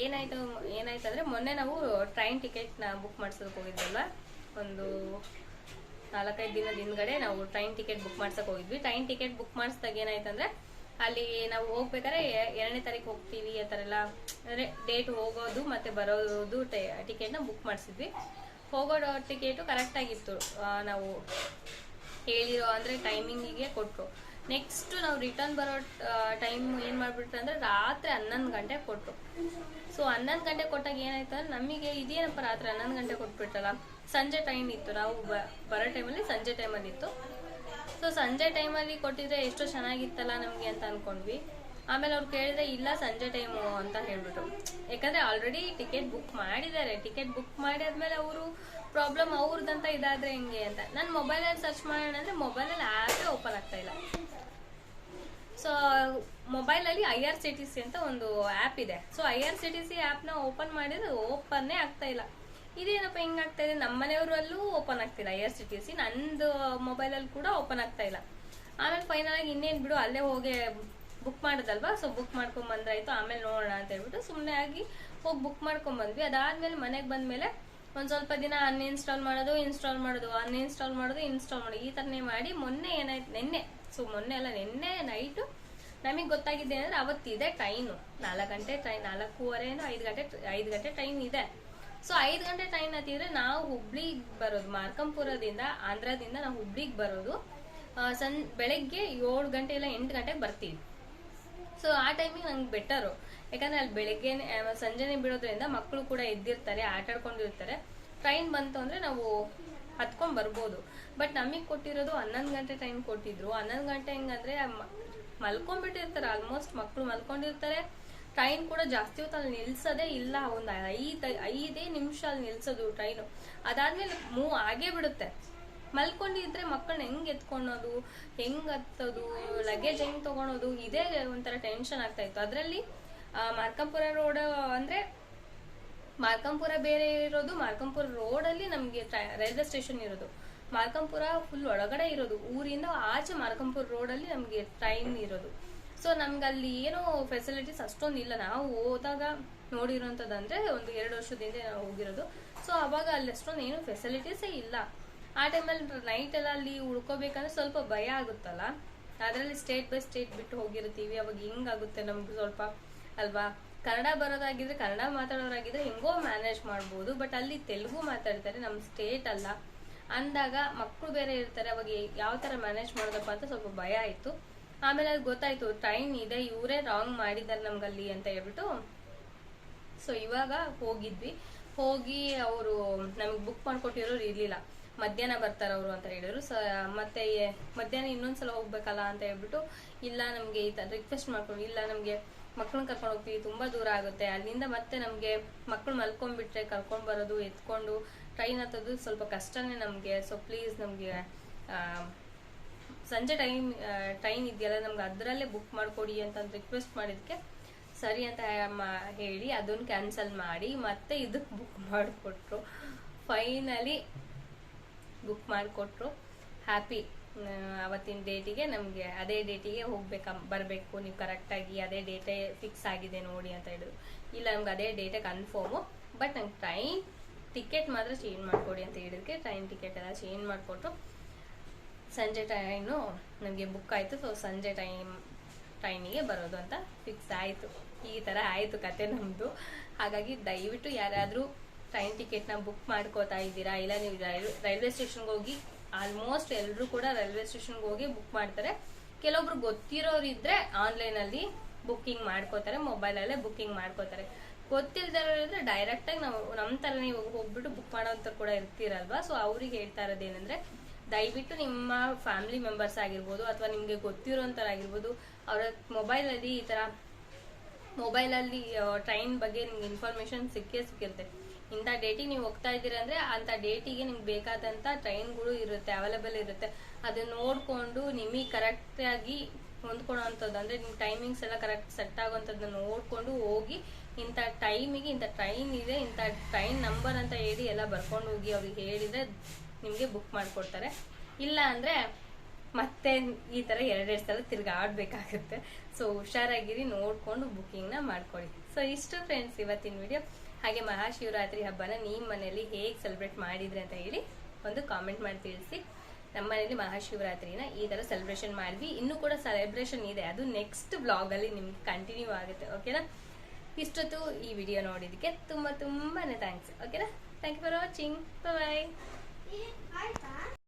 Speaker 2: ಏನಾಯ್ತು ಏನಾಯ್ತು ಅಂದ್ರೆ ಮೊನ್ನೆ ನಾವು ಟ್ರೈನ್ ಟಿಕೆಟ್ನ ಬುಕ್ ಮಾಡ್ಸೋದಕ್ಕೆ ಹೋಗಿದ್ವಲ್ಲ ಒಂದು ನಾಲ್ಕೈದು ದಿನದ ಹಿಂದ್ಗಡೆ ನಾವು ಟ್ರೈನ್ ಟಿಕೆಟ್ ಬುಕ್ ಮಾಡ್ಸಕ್ ಹೋಗಿದ್ವಿ. ಟ್ರೈನ್ ಟಿಕೆಟ್ ಬುಕ್ ಮಾಡಿಸಿದಾಗ ಏನಾಯ್ತಂದ್ರೆ ಅಲ್ಲಿ ನಾವು ಹೋಗ್ಬೇಕಾದ್ರೆ ಎರಡನೇ ತಾರೀಕು ಹೋಗ್ತೀವಿ ಆ ಥರ ಎಲ್ಲ. ಅಂದರೆ ಡೇಟ್ ಹೋಗೋದು ಮತ್ತೆ ಬರೋದು ಟಿಕೆಟ್ನ ಬುಕ್ ಮಾಡಿಸಿದ್ವಿ. ಹೋಗೋ ಟಿಕೆಟು ಕರೆಕ್ಟಾಗಿತ್ತು ನಾವು ಹೇಳಿರೋ ಅಂದರೆ ಟೈಮಿಂಗಿಗೆ ಕೊಟ್ಟರು ನೆಕ್ಸ್ಟ್ ನಾವು ರಿಟರ್ನ್ ಬರೋ ಟೈಮ್ ಏನು ಮಾಡಿಬಿಟ್ರೆ ಅಂದ್ರೆ ರಾತ್ರಿ ಹನ್ನೊಂದು ಗಂಟೆ ಕೊಟ್ಟು ಸೊ ಹನ್ನೊಂದು ಗಂಟೆ ಕೊಟ್ಟಾಗ ಏನಾಯ್ತು ಅಂದ್ರೆ ನಮಗೆ ಇದೇನಪ್ಪ ರಾತ್ರಿ ಹನ್ನೊಂದು ಗಂಟೆ ಕೊಟ್ಬಿಟ್ರಲ್ಲ? ಸಂಜೆ ಟೈಮ್ ಇತ್ತು, ನಾವು ಬರೋ ಟೈಮಲ್ಲಿ ಸಂಜೆ ಟೈಮಲ್ಲಿ ಇತ್ತು. ಸೊ ಸಂಜೆ ಟೈಮಲ್ಲಿ ಕೊಟ್ಟಿದ್ರೆ ಎಷ್ಟೋ ಚೆನ್ನಾಗಿತ್ತಲ್ಲ ನಮಗೆ ಅಂತ ಅನ್ಕೊಂಡ್ವಿ. ಆಮೇಲೆ ಅವ್ರು ಕೇಳಿದ್ರೆ, ಇಲ್ಲ ಸಂಜೆ ಟೈಮು ಅಂತ ಹೇಳ್ಬಿಟ್ರು. ಯಾಕಂದ್ರೆ ಆಲ್ರೆಡಿ ಟಿಕೆಟ್ ಬುಕ್ ಮಾಡಿದ್ದಾರೆ. ಟಿಕೆಟ್ ಬುಕ್ ಮಾಡಿದ್ಮೇಲೆ ಅವರು ಪ್ರಾಬ್ಲಮ್ ಅವ್ರದ್ದಂತ ಇದಾದ್ರೆ ಹೆಂಗೆ ಅಂತ. ನಾನು ಮೊಬೈಲಲ್ಲಿ ಸರ್ಚ್ ಮಾಡೋಣ ಅಂದ್ರೆ ಮೊಬೈಲಲ್ಲಿ ಆ್ಯಪೇ ಓಪನ್ ಆಗ್ತಾ ಇಲ್ಲ. ಸೊ ಮೊಬೈಲಲ್ಲಿ I R C T C ಅಂತ ಒಂದು ಆ್ಯಪ್ ಇದೆ. So I R C T C ಆ್ಯಪ್ನ ಓಪನ್ ಮಾಡಿದ್ರೆ ಓಪನ್ನೇ ಆಗ್ತಾ ಇಲ್ಲ. ಇದೇನಪ್ಪ ಹೆಂಗಾಗ್ತಾ ಇದೆ? ನಮ್ಮ ಮನೆಯವರಲ್ಲೂ ಓಪನ್ ಆಗ್ತಿಲ್ಲ I R C T C ನಂದು ಮೊಬೈಲಲ್ಲಿ ಕೂಡ ಓಪನ್ ಆಗ್ತಾ ಇಲ್ಲ. ಆಮೇಲೆ ಫೈನಲ್ ಆಗಿ ಇನ್ನೇನು ಬಿಡು, ಅಲ್ಲೇ ಹೋಗಿ ಬುಕ್ ಮಾಡೋದಲ್ವಾ ಸೊ ಬುಕ್ ಮಾಡ್ಕೊಂಡ್ ಬಂದ್ರಾಯ್ತು ಆಮೇಲೆ ನೋಡೋಣ ಅಂತ ಹೇಳ್ಬಿಟ್ಟು ಸುಮ್ಮನೆ ಆಗಿ ಹೋಗಿ ಬುಕ್ ಮಾಡ್ಕೊಂಡ್ ಬಂದ್ವಿ ಅದಾದ್ಮೇಲೆ ಮನೆಗೆ ಬಂದ್ಮೇಲೆ ಒಂದು ಸ್ವಲ್ಪ ದಿನ ಅನ್ಇನ್ಸ್ಟಾಲ್ ಮಾಡೋದು ಇನ್ಸ್ಟಾಲ್ ಮಾಡೋದು ಅನ್ಇನ್ಸ್ಟಾಲ್ ಮಾಡೋದು ಇನ್ಸ್ಟಾಲ್ ಮಾಡೋದು. ಈ ಥರನೇ ಮಾಡಿ ಮೊನ್ನೆ ಏನಾಯ್ತು? ನಿನ್ನೆ. ಸೊ ಮೊನ್ನೆ ಅಲ್ಲ, ನಿನ್ನೆ ನೈಟು ನಮಗೆ ಗೊತ್ತಾಗಿದೆ ಅಂದ್ರೆ ಅವತ್ತಿದೆ ಟೈನು ನಾಲ್ಕು ಗಂಟೆ ಟ್ರೈನ್ ನಾಲ್ಕೂವರೆನೋ ಐದು ಗಂಟೆ ಐದು ಗಂಟೆ ಟೈಮ್ ಇದೆ. ಸೊ ಐದು ಗಂಟೆ ಟ್ರೈನ್ ಹತ್ತಿದ್ರೆ ನಾವು ಹುಬ್ಳಿಗೆ ಬರೋದು, ಮಾರ್ಕಂಪುರದಿಂದ, ಆಂಧ್ರದಿಂದ ನಾವು ಹುಬ್ಳಿಗೆ ಬರೋದು. ಸನ್ ಬೆಳಗ್ಗೆ ಏಳು ಗಂಟೆ ಇಲ್ಲ ಎಂಟು ಗಂಟೆಗೆ ಬರ್ತೀವಿ. ಸೊ ಆ ಟೈಮಿಗೆ ನಂಗೆ ಬೆಟರು ಯಾಕಂದ್ರೆ ಅಲ್ಲಿ ಬೆಳಗ್ಗೆ ಸಂಜೆನೆ ಬಿಡೋದ್ರಿಂದ ಮಕ್ಕಳು ಕೂಡ ಎದ್ದಿರ್ತಾರೆ, ಆಟ ಆಡ್ಕೊಂಡಿರ್ತಾರೆ. ಟ್ರೈನ್ ಬಂತು ಅಂದ್ರೆ ನಾವು ಹತ್ಕೊಂಡ್ ಬರ್ಬೋದು. ಬಟ್ ನಮಗೆ ಕೊಟ್ಟಿರೋದು ಹನ್ನೊಂದು ಗಂಟೆ ಟೈಮ್ ಕೊಟ್ಟಿದ್ರು. ಹನ್ನೊಂದು ಗಂಟೆ ಹೆಂಗಂದ್ರೆ ಮಲ್ಕೊಂಡ್ಬಿಟ್ಟಿರ್ತಾರೆ. ಆಲ್ಮೋಸ್ಟ್ ಮಕ್ಕಳು ಮಲ್ಕೊಂಡಿರ್ತಾರೆ. ಟ್ರೈನ್ ಕೂಡ ಜಾಸ್ತಿ ಹೊತ್ತು ಅಲ್ಲಿ ನಿಲ್ಸೋದೇ ಇಲ್ಲ. ಒಂದು ಐದು, ಐದೇ ನಿಮಿಷ ಅಲ್ಲಿ ನಿಲ್ಸೋದು ಟ್ರೈನು ಅದಾದ್ಮೇಲೆ ಮೂವ್ ಆಗೇ ಬಿಡುತ್ತೆ. ಮಲ್ಕೊಂಡಿದ್ರೆ ಮಕ್ಕಳನ್ನ ಹೆಂಗ್ ಎತ್ಕೊಳೋದು, ಹೆಂಗ್ ಹತ್ತೋದು ಲಗೇಜ್ ಹೆಂಗ್ ತಗೊಳೋದು, ಇದೇ ಒಂಥರ ಟೆನ್ಷನ್ ಆಗ್ತಾ ಇತ್ತು. ಅದರಲ್ಲಿ ಮಾರ್ಕಂಪುರ ರೋಡ್ ಅಂದ್ರೆ, ಮಾರ್ಕಂಪುರ ಬೇರೆ ಇರೋದು, ಮಾರ್ಕಂಪುರ ರೋಡ್ ಅಲ್ಲಿ ನಮ್ಗೆ ರೈಲ್ವೆ ಸ್ಟೇಷನ್ ಇರೋದು. ಮಾರ್ಕಂಪುರ ಫುಲ್ ಒಳಗಡೆ ಇರೋದು. ಊರಿಂದ ಆಚೆ ಮಾರ್ಕಂಪುರ ರೋಡ್ ಅಲ್ಲಿ ನಮ್ಗೆ ಟ್ರೈನ್ ಇರೋದು. ಸೊ ನಮ್ಗೆ ಅಲ್ಲಿ ಏನೋ ಫೆಸಿಲಿಟೀಸ್ ಅಷ್ಟೊಂದು ಇಲ್ಲ. ನಾವು ಹೋದಾಗ ನೋಡಿರೋಂಥದ್ದು ಒಂದು ಎರಡು ವರ್ಷದಿಂದ ನಾವು ಹೋಗಿರೋದು. ಸೊ ಅವಾಗ ಅಲ್ಲಿ ಅಷ್ಟೊಂದು ಏನು ಫೆಸಿಲಿಟೀಸೇ ಇಲ್ಲ. ಆ ಟೈಮಲ್ಲಿ ನೈಟ್ ಎಲ್ಲ ಅಲ್ಲಿ ಉಳ್ಕೋಬೇಕಂದ್ರೆ ಸ್ವಲ್ಪ ಭಯ ಆಗುತ್ತಲ್ಲ? ಅದರಲ್ಲಿ ಸ್ಟೇಟ್ ಬೈ ಸ್ಟೇಟ್ ಬಿಟ್ಟು ಹೋಗಿರ್ತೀವಿ. ಅವಾಗ ಹಿಂಗಾಗುತ್ತೆ ನಮ್ಗೆ ಸ್ವಲ್ಪ, ಅಲ್ವಾ? ಕನ್ನಡ ಬರೋದಾಗಿದ್ರೆ ಕನ್ನಡ ಮಾತಾಡೋರಾಗಿದ್ರೆ ಹೆಂಗೋ ಮ್ಯಾನೇಜ್ ಮಾಡ್ಬೋದು. ಬಟ್ ಅಲ್ಲಿ ತೆಲುಗು ಮಾತಾಡ್ತಾರೆ ನಮ್ಮ ಸ್ಟೇಟ್ ಅಲ್ಲ. ಅಂದಾಗ ಮಕ್ಕಳು ಬೇರೆ ಇರ್ತಾರೆ. ಅವಾಗ ಯಾವ ಥರ ಮ್ಯಾನೇಜ್ ಮಾಡೋದಪ್ಪ ಅಂತ ಸ್ವಲ್ಪ ಭಯ ಆಯಿತು. ಆಮೇಲೆ ಅದು ಗೊತ್ತಾಯ್ತು ಟ್ರೈನ್ ಇದೆ, ಇವರೇ ರಾಂಗ್ ಮಾಡಿದ್ದಾರೆ ನಮ್ಗಲ್ಲಿ ಅಂತ ಹೇಳ್ಬಿಟ್ಟು. ಸೊ ಇವಾಗ ಹೋಗಿದ್ವಿ. ಹೋಗಿ ಅವರು ನಮಗೆ ಬುಕ್ ಮಾಡ್ಕೊಟ್ಟಿರೋರು ಇರ್ಲಿಲ್ಲ. ಮಧ್ಯಾಹ್ನ ಬರ್ತಾರೆ ಅವರು ಅಂತ ಹೇಳಿದ್ರು. ಸ ಮತ್ತೆ ಮಧ್ಯಾಹ್ನ ಇನ್ನೊಂದ್ಸಲ ಹೋಗ್ಬೇಕಲ್ಲ ಅಂತ ಹೇಳ್ಬಿಟ್ಟು, ಇಲ್ಲ ನಮಗೆ ಈ ತರ ರಿಕ್ವೆಸ್ಟ್ ಮಾಡ್ಕೊಂಡು, ಇಲ್ಲ ನಮಗೆ ಮಕ್ಕಳನ್ನ ಕರ್ಕೊಂಡು ಹೋಗ್ತೀವಿ, ತುಂಬಾ ದೂರ ಆಗುತ್ತೆ. ಅಲ್ಲಿಂದ ಮತ್ತೆ ನಮಗೆ ಮಕ್ಕಳು ಮಲ್ಕೊಂಡ್ಬಿಟ್ರೆ ಕರ್ಕೊಂಡು ಬರೋದು, ಎತ್ಕೊಂಡು ಟ್ರೈನ್ ಹತ್ತೋದು ಸ್ವಲ್ಪ ಕಷ್ಟನೇ ನಮಗೆ. ಸೊ ಪ್ಲೀಸ್ ನಮಗೆ ಸಂಜೆ ಟೈಮ್ ಟ್ರೈನ್ ಇದೆಯಲ್ಲ, ನಮ್ಗೆ ಅದರಲ್ಲೇ ಬುಕ್ ಮಾಡಿಕೊಡಿ ಅಂತ ರಿಕ್ವೆಸ್ಟ್ ಮಾಡಿದಕ್ಕೆ ಸರಿ ಅಂತ ಹೇಳಿ ಅದನ್ನ ಕ್ಯಾನ್ಸಲ್ ಮಾಡಿ ಮತ್ತೆ ಇದಕ್ಕೆ ಬುಕ್ ಮಾಡಿಕೊಟ್ರು. ಫೈನಲಿ ಬುಕ್ ಮಾಡಿಕೊಟ್ರು. ಹ್ಯಾಪಿ ಅವತ್ತಿನ ಡೇಟಿಗೆ ನಮಗೆ ಅದೇ ಡೇಟಿಗೆ ಹೋಗ್ಬೇಕು, ಬರಬೇಕು. ನೀವು ಕರೆಕ್ಟಾಗಿ ಅದೇ ಡೇಟೇ ಫಿಕ್ಸ್ ಆಗಿದೆ ನೋಡಿ ಅಂತ ಹೇಳಿದ್ರು. ಇಲ್ಲ, ನಮ್ಗೆ ಅದೇ ಡೇಟೇ ಕನ್ಫರ್ಮು ಬಟ್ ನಂಗೆ ಟ್ರೈನ್ ಟಿಕೆಟ್ ಮಾತ್ರ ಚೇಂಜ್ ಮಾಡಿಕೊಡಿ ಅಂತ ಹೇಳಿದಕ್ಕೆ ಟ್ರೈನ್ ಟಿಕೆಟ್ ಎಲ್ಲ ಚೇಂಜ್ ಮಾಡಿಕೊಟ್ರು. ಸಂಜೆ ಟೈನು ನಮಗೆ ಬುಕ್ ಆಯಿತು ಸೊ ಸಂಜೆ ಟೈಮ್ ಟ್ರೈನಿಗೆ ಬರೋದು ಅಂತ ಫಿಕ್ಸ್ ಆಯಿತು. ಈ ಥರ ಆಯಿತು ಕತೆ ನಮ್ಮದು ಹಾಗಾಗಿ ದಯವಿಟ್ಟು ಯಾರಾದರೂ ಟ್ರೈನ್ ಟಿಕೆಟ್ನ ಬುಕ್ ಮಾಡ್ಕೋತಾ ಇದ್ದೀರಾ? ಇಲ್ಲ, ನೀವು ರೈಲ್- ರೈಲ್ವೆ ಸ್ಟೇಷನ್ಗೆ ಹೋಗಿ ಆಲ್ಮೋಸ್ಟ್ ಎಲ್ಲರೂ ಕೂಡ ರೈಲ್ವೆ ಸ್ಟೇಷನ್ಗೆ ಹೋಗಿ ಬುಕ್ ಮಾಡ್ತಾರೆ. ಕೆಲವೊಬ್ರು ಗೊತ್ತಿರೋರು ಇದ್ರೆ ಆನ್ಲೈನಲ್ಲಿ ಬುಕ್ಕಿಂಗ್ ಮಾಡ್ಕೋತಾರೆ ಮೊಬೈಲಲ್ಲೇ ಬುಕ್ಕಿಂಗ್ ಮಾಡ್ಕೋತಾರೆ. ಡೈರೆಕ್ಟ್ ಡೈರೆಕ್ಟಾಗಿ ನಾವು ನಮ್ಮ ಥರನೇ ಹೋಗ್ಬಿಟ್ಟು ಬುಕ್ ಮಾಡೋಂಥ ಕೂಡ ಇರ್ತೀರಲ್ವಾ? ಸೊ ಅವ್ರಿಗೆ ಹೇಳ್ತಾ ಇರೋದೇನೆಂದ್ರೆ ದಯವಿಟ್ಟು ನಿಮ್ಮ ಫ್ಯಾಮಿಲಿ ಮೆಂಬರ್ಸ್ ಆಗಿರ್ಬೋದು ಅಥವಾ ನಿಮಗೆ ಗೊತ್ತಿರೋಂಥವ್ರಾಗಿರ್ಬೋದು ಅವರ ಮೊಬೈಲಲ್ಲಿ ಈ ಥರ ಮೊಬೈಲಲ್ಲಿ ಟ್ರೈನ್ ಬಗ್ಗೆ ನಿಮ್ಗೆ ಇನ್ಫಾರ್ಮೇಶನ್ ಸಿಕ್ಕೇ ಸಿಕ್ಕಿರುತ್ತೆ. ಇಂಥ ಡೇಟಿಗೆ ನೀವು ಹೋಗ್ತಾ ಇದ್ದೀರಾ ಅಂದ್ರೆ ಅಂತ ಡೇಟಿಗೆ ನಿಮ್ಗೆ ಬೇಕಾದಂಥ ಟ್ರೈನ್ಗಳು ಇರುತ್ತೆ ಅವೈಲೇಬಲ್ ಇರುತ್ತೆ. ಅದನ್ನ ನೋಡಿಕೊಂಡು ನಿಮಗೆ ಕರೆಕ್ಟಾಗಿ ಹೊಂದ್ಕೊಳೋ ಅಂಥದ್ದು ಅಂದ್ರೆ ನಿಮ್ಮ ಟೈಮಿಂಗ್ಸ್ ಎಲ್ಲ ಕರೆಕ್ಟ್ ಸೆಟ್ ಆಗೋಂಥದ್ದನ್ನ ನೋಡಿಕೊಂಡು ಹೋಗಿ ಇಂಥ ಟೈಮಿಗೆ ಇಂಥ ಟ್ರೈನ್ ಇದೆ, ಇಂಥ ಟ್ರೈನ್ ನಂಬರ್ ಅಂತ ಹೇಳಿ ಎಲ್ಲ ಬರ್ಕೊಂಡು ಹೋಗಿ ಅವ್ರಿಗೆ ಹೇಳಿದ್ರೆ ನಿಮಗೆ ಬುಕ್ ಮಾಡಿಕೊಡ್ತಾರೆ. ಇಲ್ಲ ಅಂದ್ರೆ ಮತ್ತೆ ಈ ತರ ಎರಡೆರಡು ಸಲ ತಿರುಗಾಡಬೇಕಾಗುತ್ತೆ ಸೊ ಹುಷಾರಾಗಿರಿ, ನೋಡ್ಕೊಂಡು ಬುಕಿಂಗ್ನ ಮಾಡ್ಕೊಳ್ಳಿ. ಸೊ ಇಷ್ಟು ಫ್ರೆಂಡ್ಸ್ ಇವತ್ತಿನ ವಿಡಿಯೋ ಹಾಗೆ ಮಹಾಶಿವರಾತ್ರಿ ಹಬ್ಬನ ನಿಮ್ಮ ಮನೆಯಲ್ಲಿ ಹೇಗೆ ಸೆಲೆಬ್ರೇಟ್ ಮಾಡಿದ್ರಿ ಅಂತ ಹೇಳಿ ಒಂದು ಕಾಮೆಂಟ್ ಮಾಡಿ ತಿಳಿಸಿ. ನಮ್ಮ ಮನೇಲಿ ಮಹಾಶಿವರಾತ್ರಿನ ಈ ತರ ಸೆಲೆಬ್ರೇಷನ್ ಮಾಡಿದ್ವಿ. ಇನ್ನೂ ಕೂಡ ಸೆಲೆಬ್ರೇಷನ್ ಇದೆ. ಅದು ನೆಕ್ಸ್ಟ್ ಬ್ಲಾಗಲ್ಲಿ ನಿಮ್ಗೆ ಕಂಟಿನ್ಯೂ ಆಗುತ್ತೆ. ಓಕೆನಾ ಇಷ್ಟೊತ್ತು ಈ ವಿಡಿಯೋ ನೋಡಿದ್ದಕ್ಕೆ ತುಂಬ ತುಂಬಾ ಥ್ಯಾಂಕ್ಸ್ ಓಕೆನಾ thank you for watching bye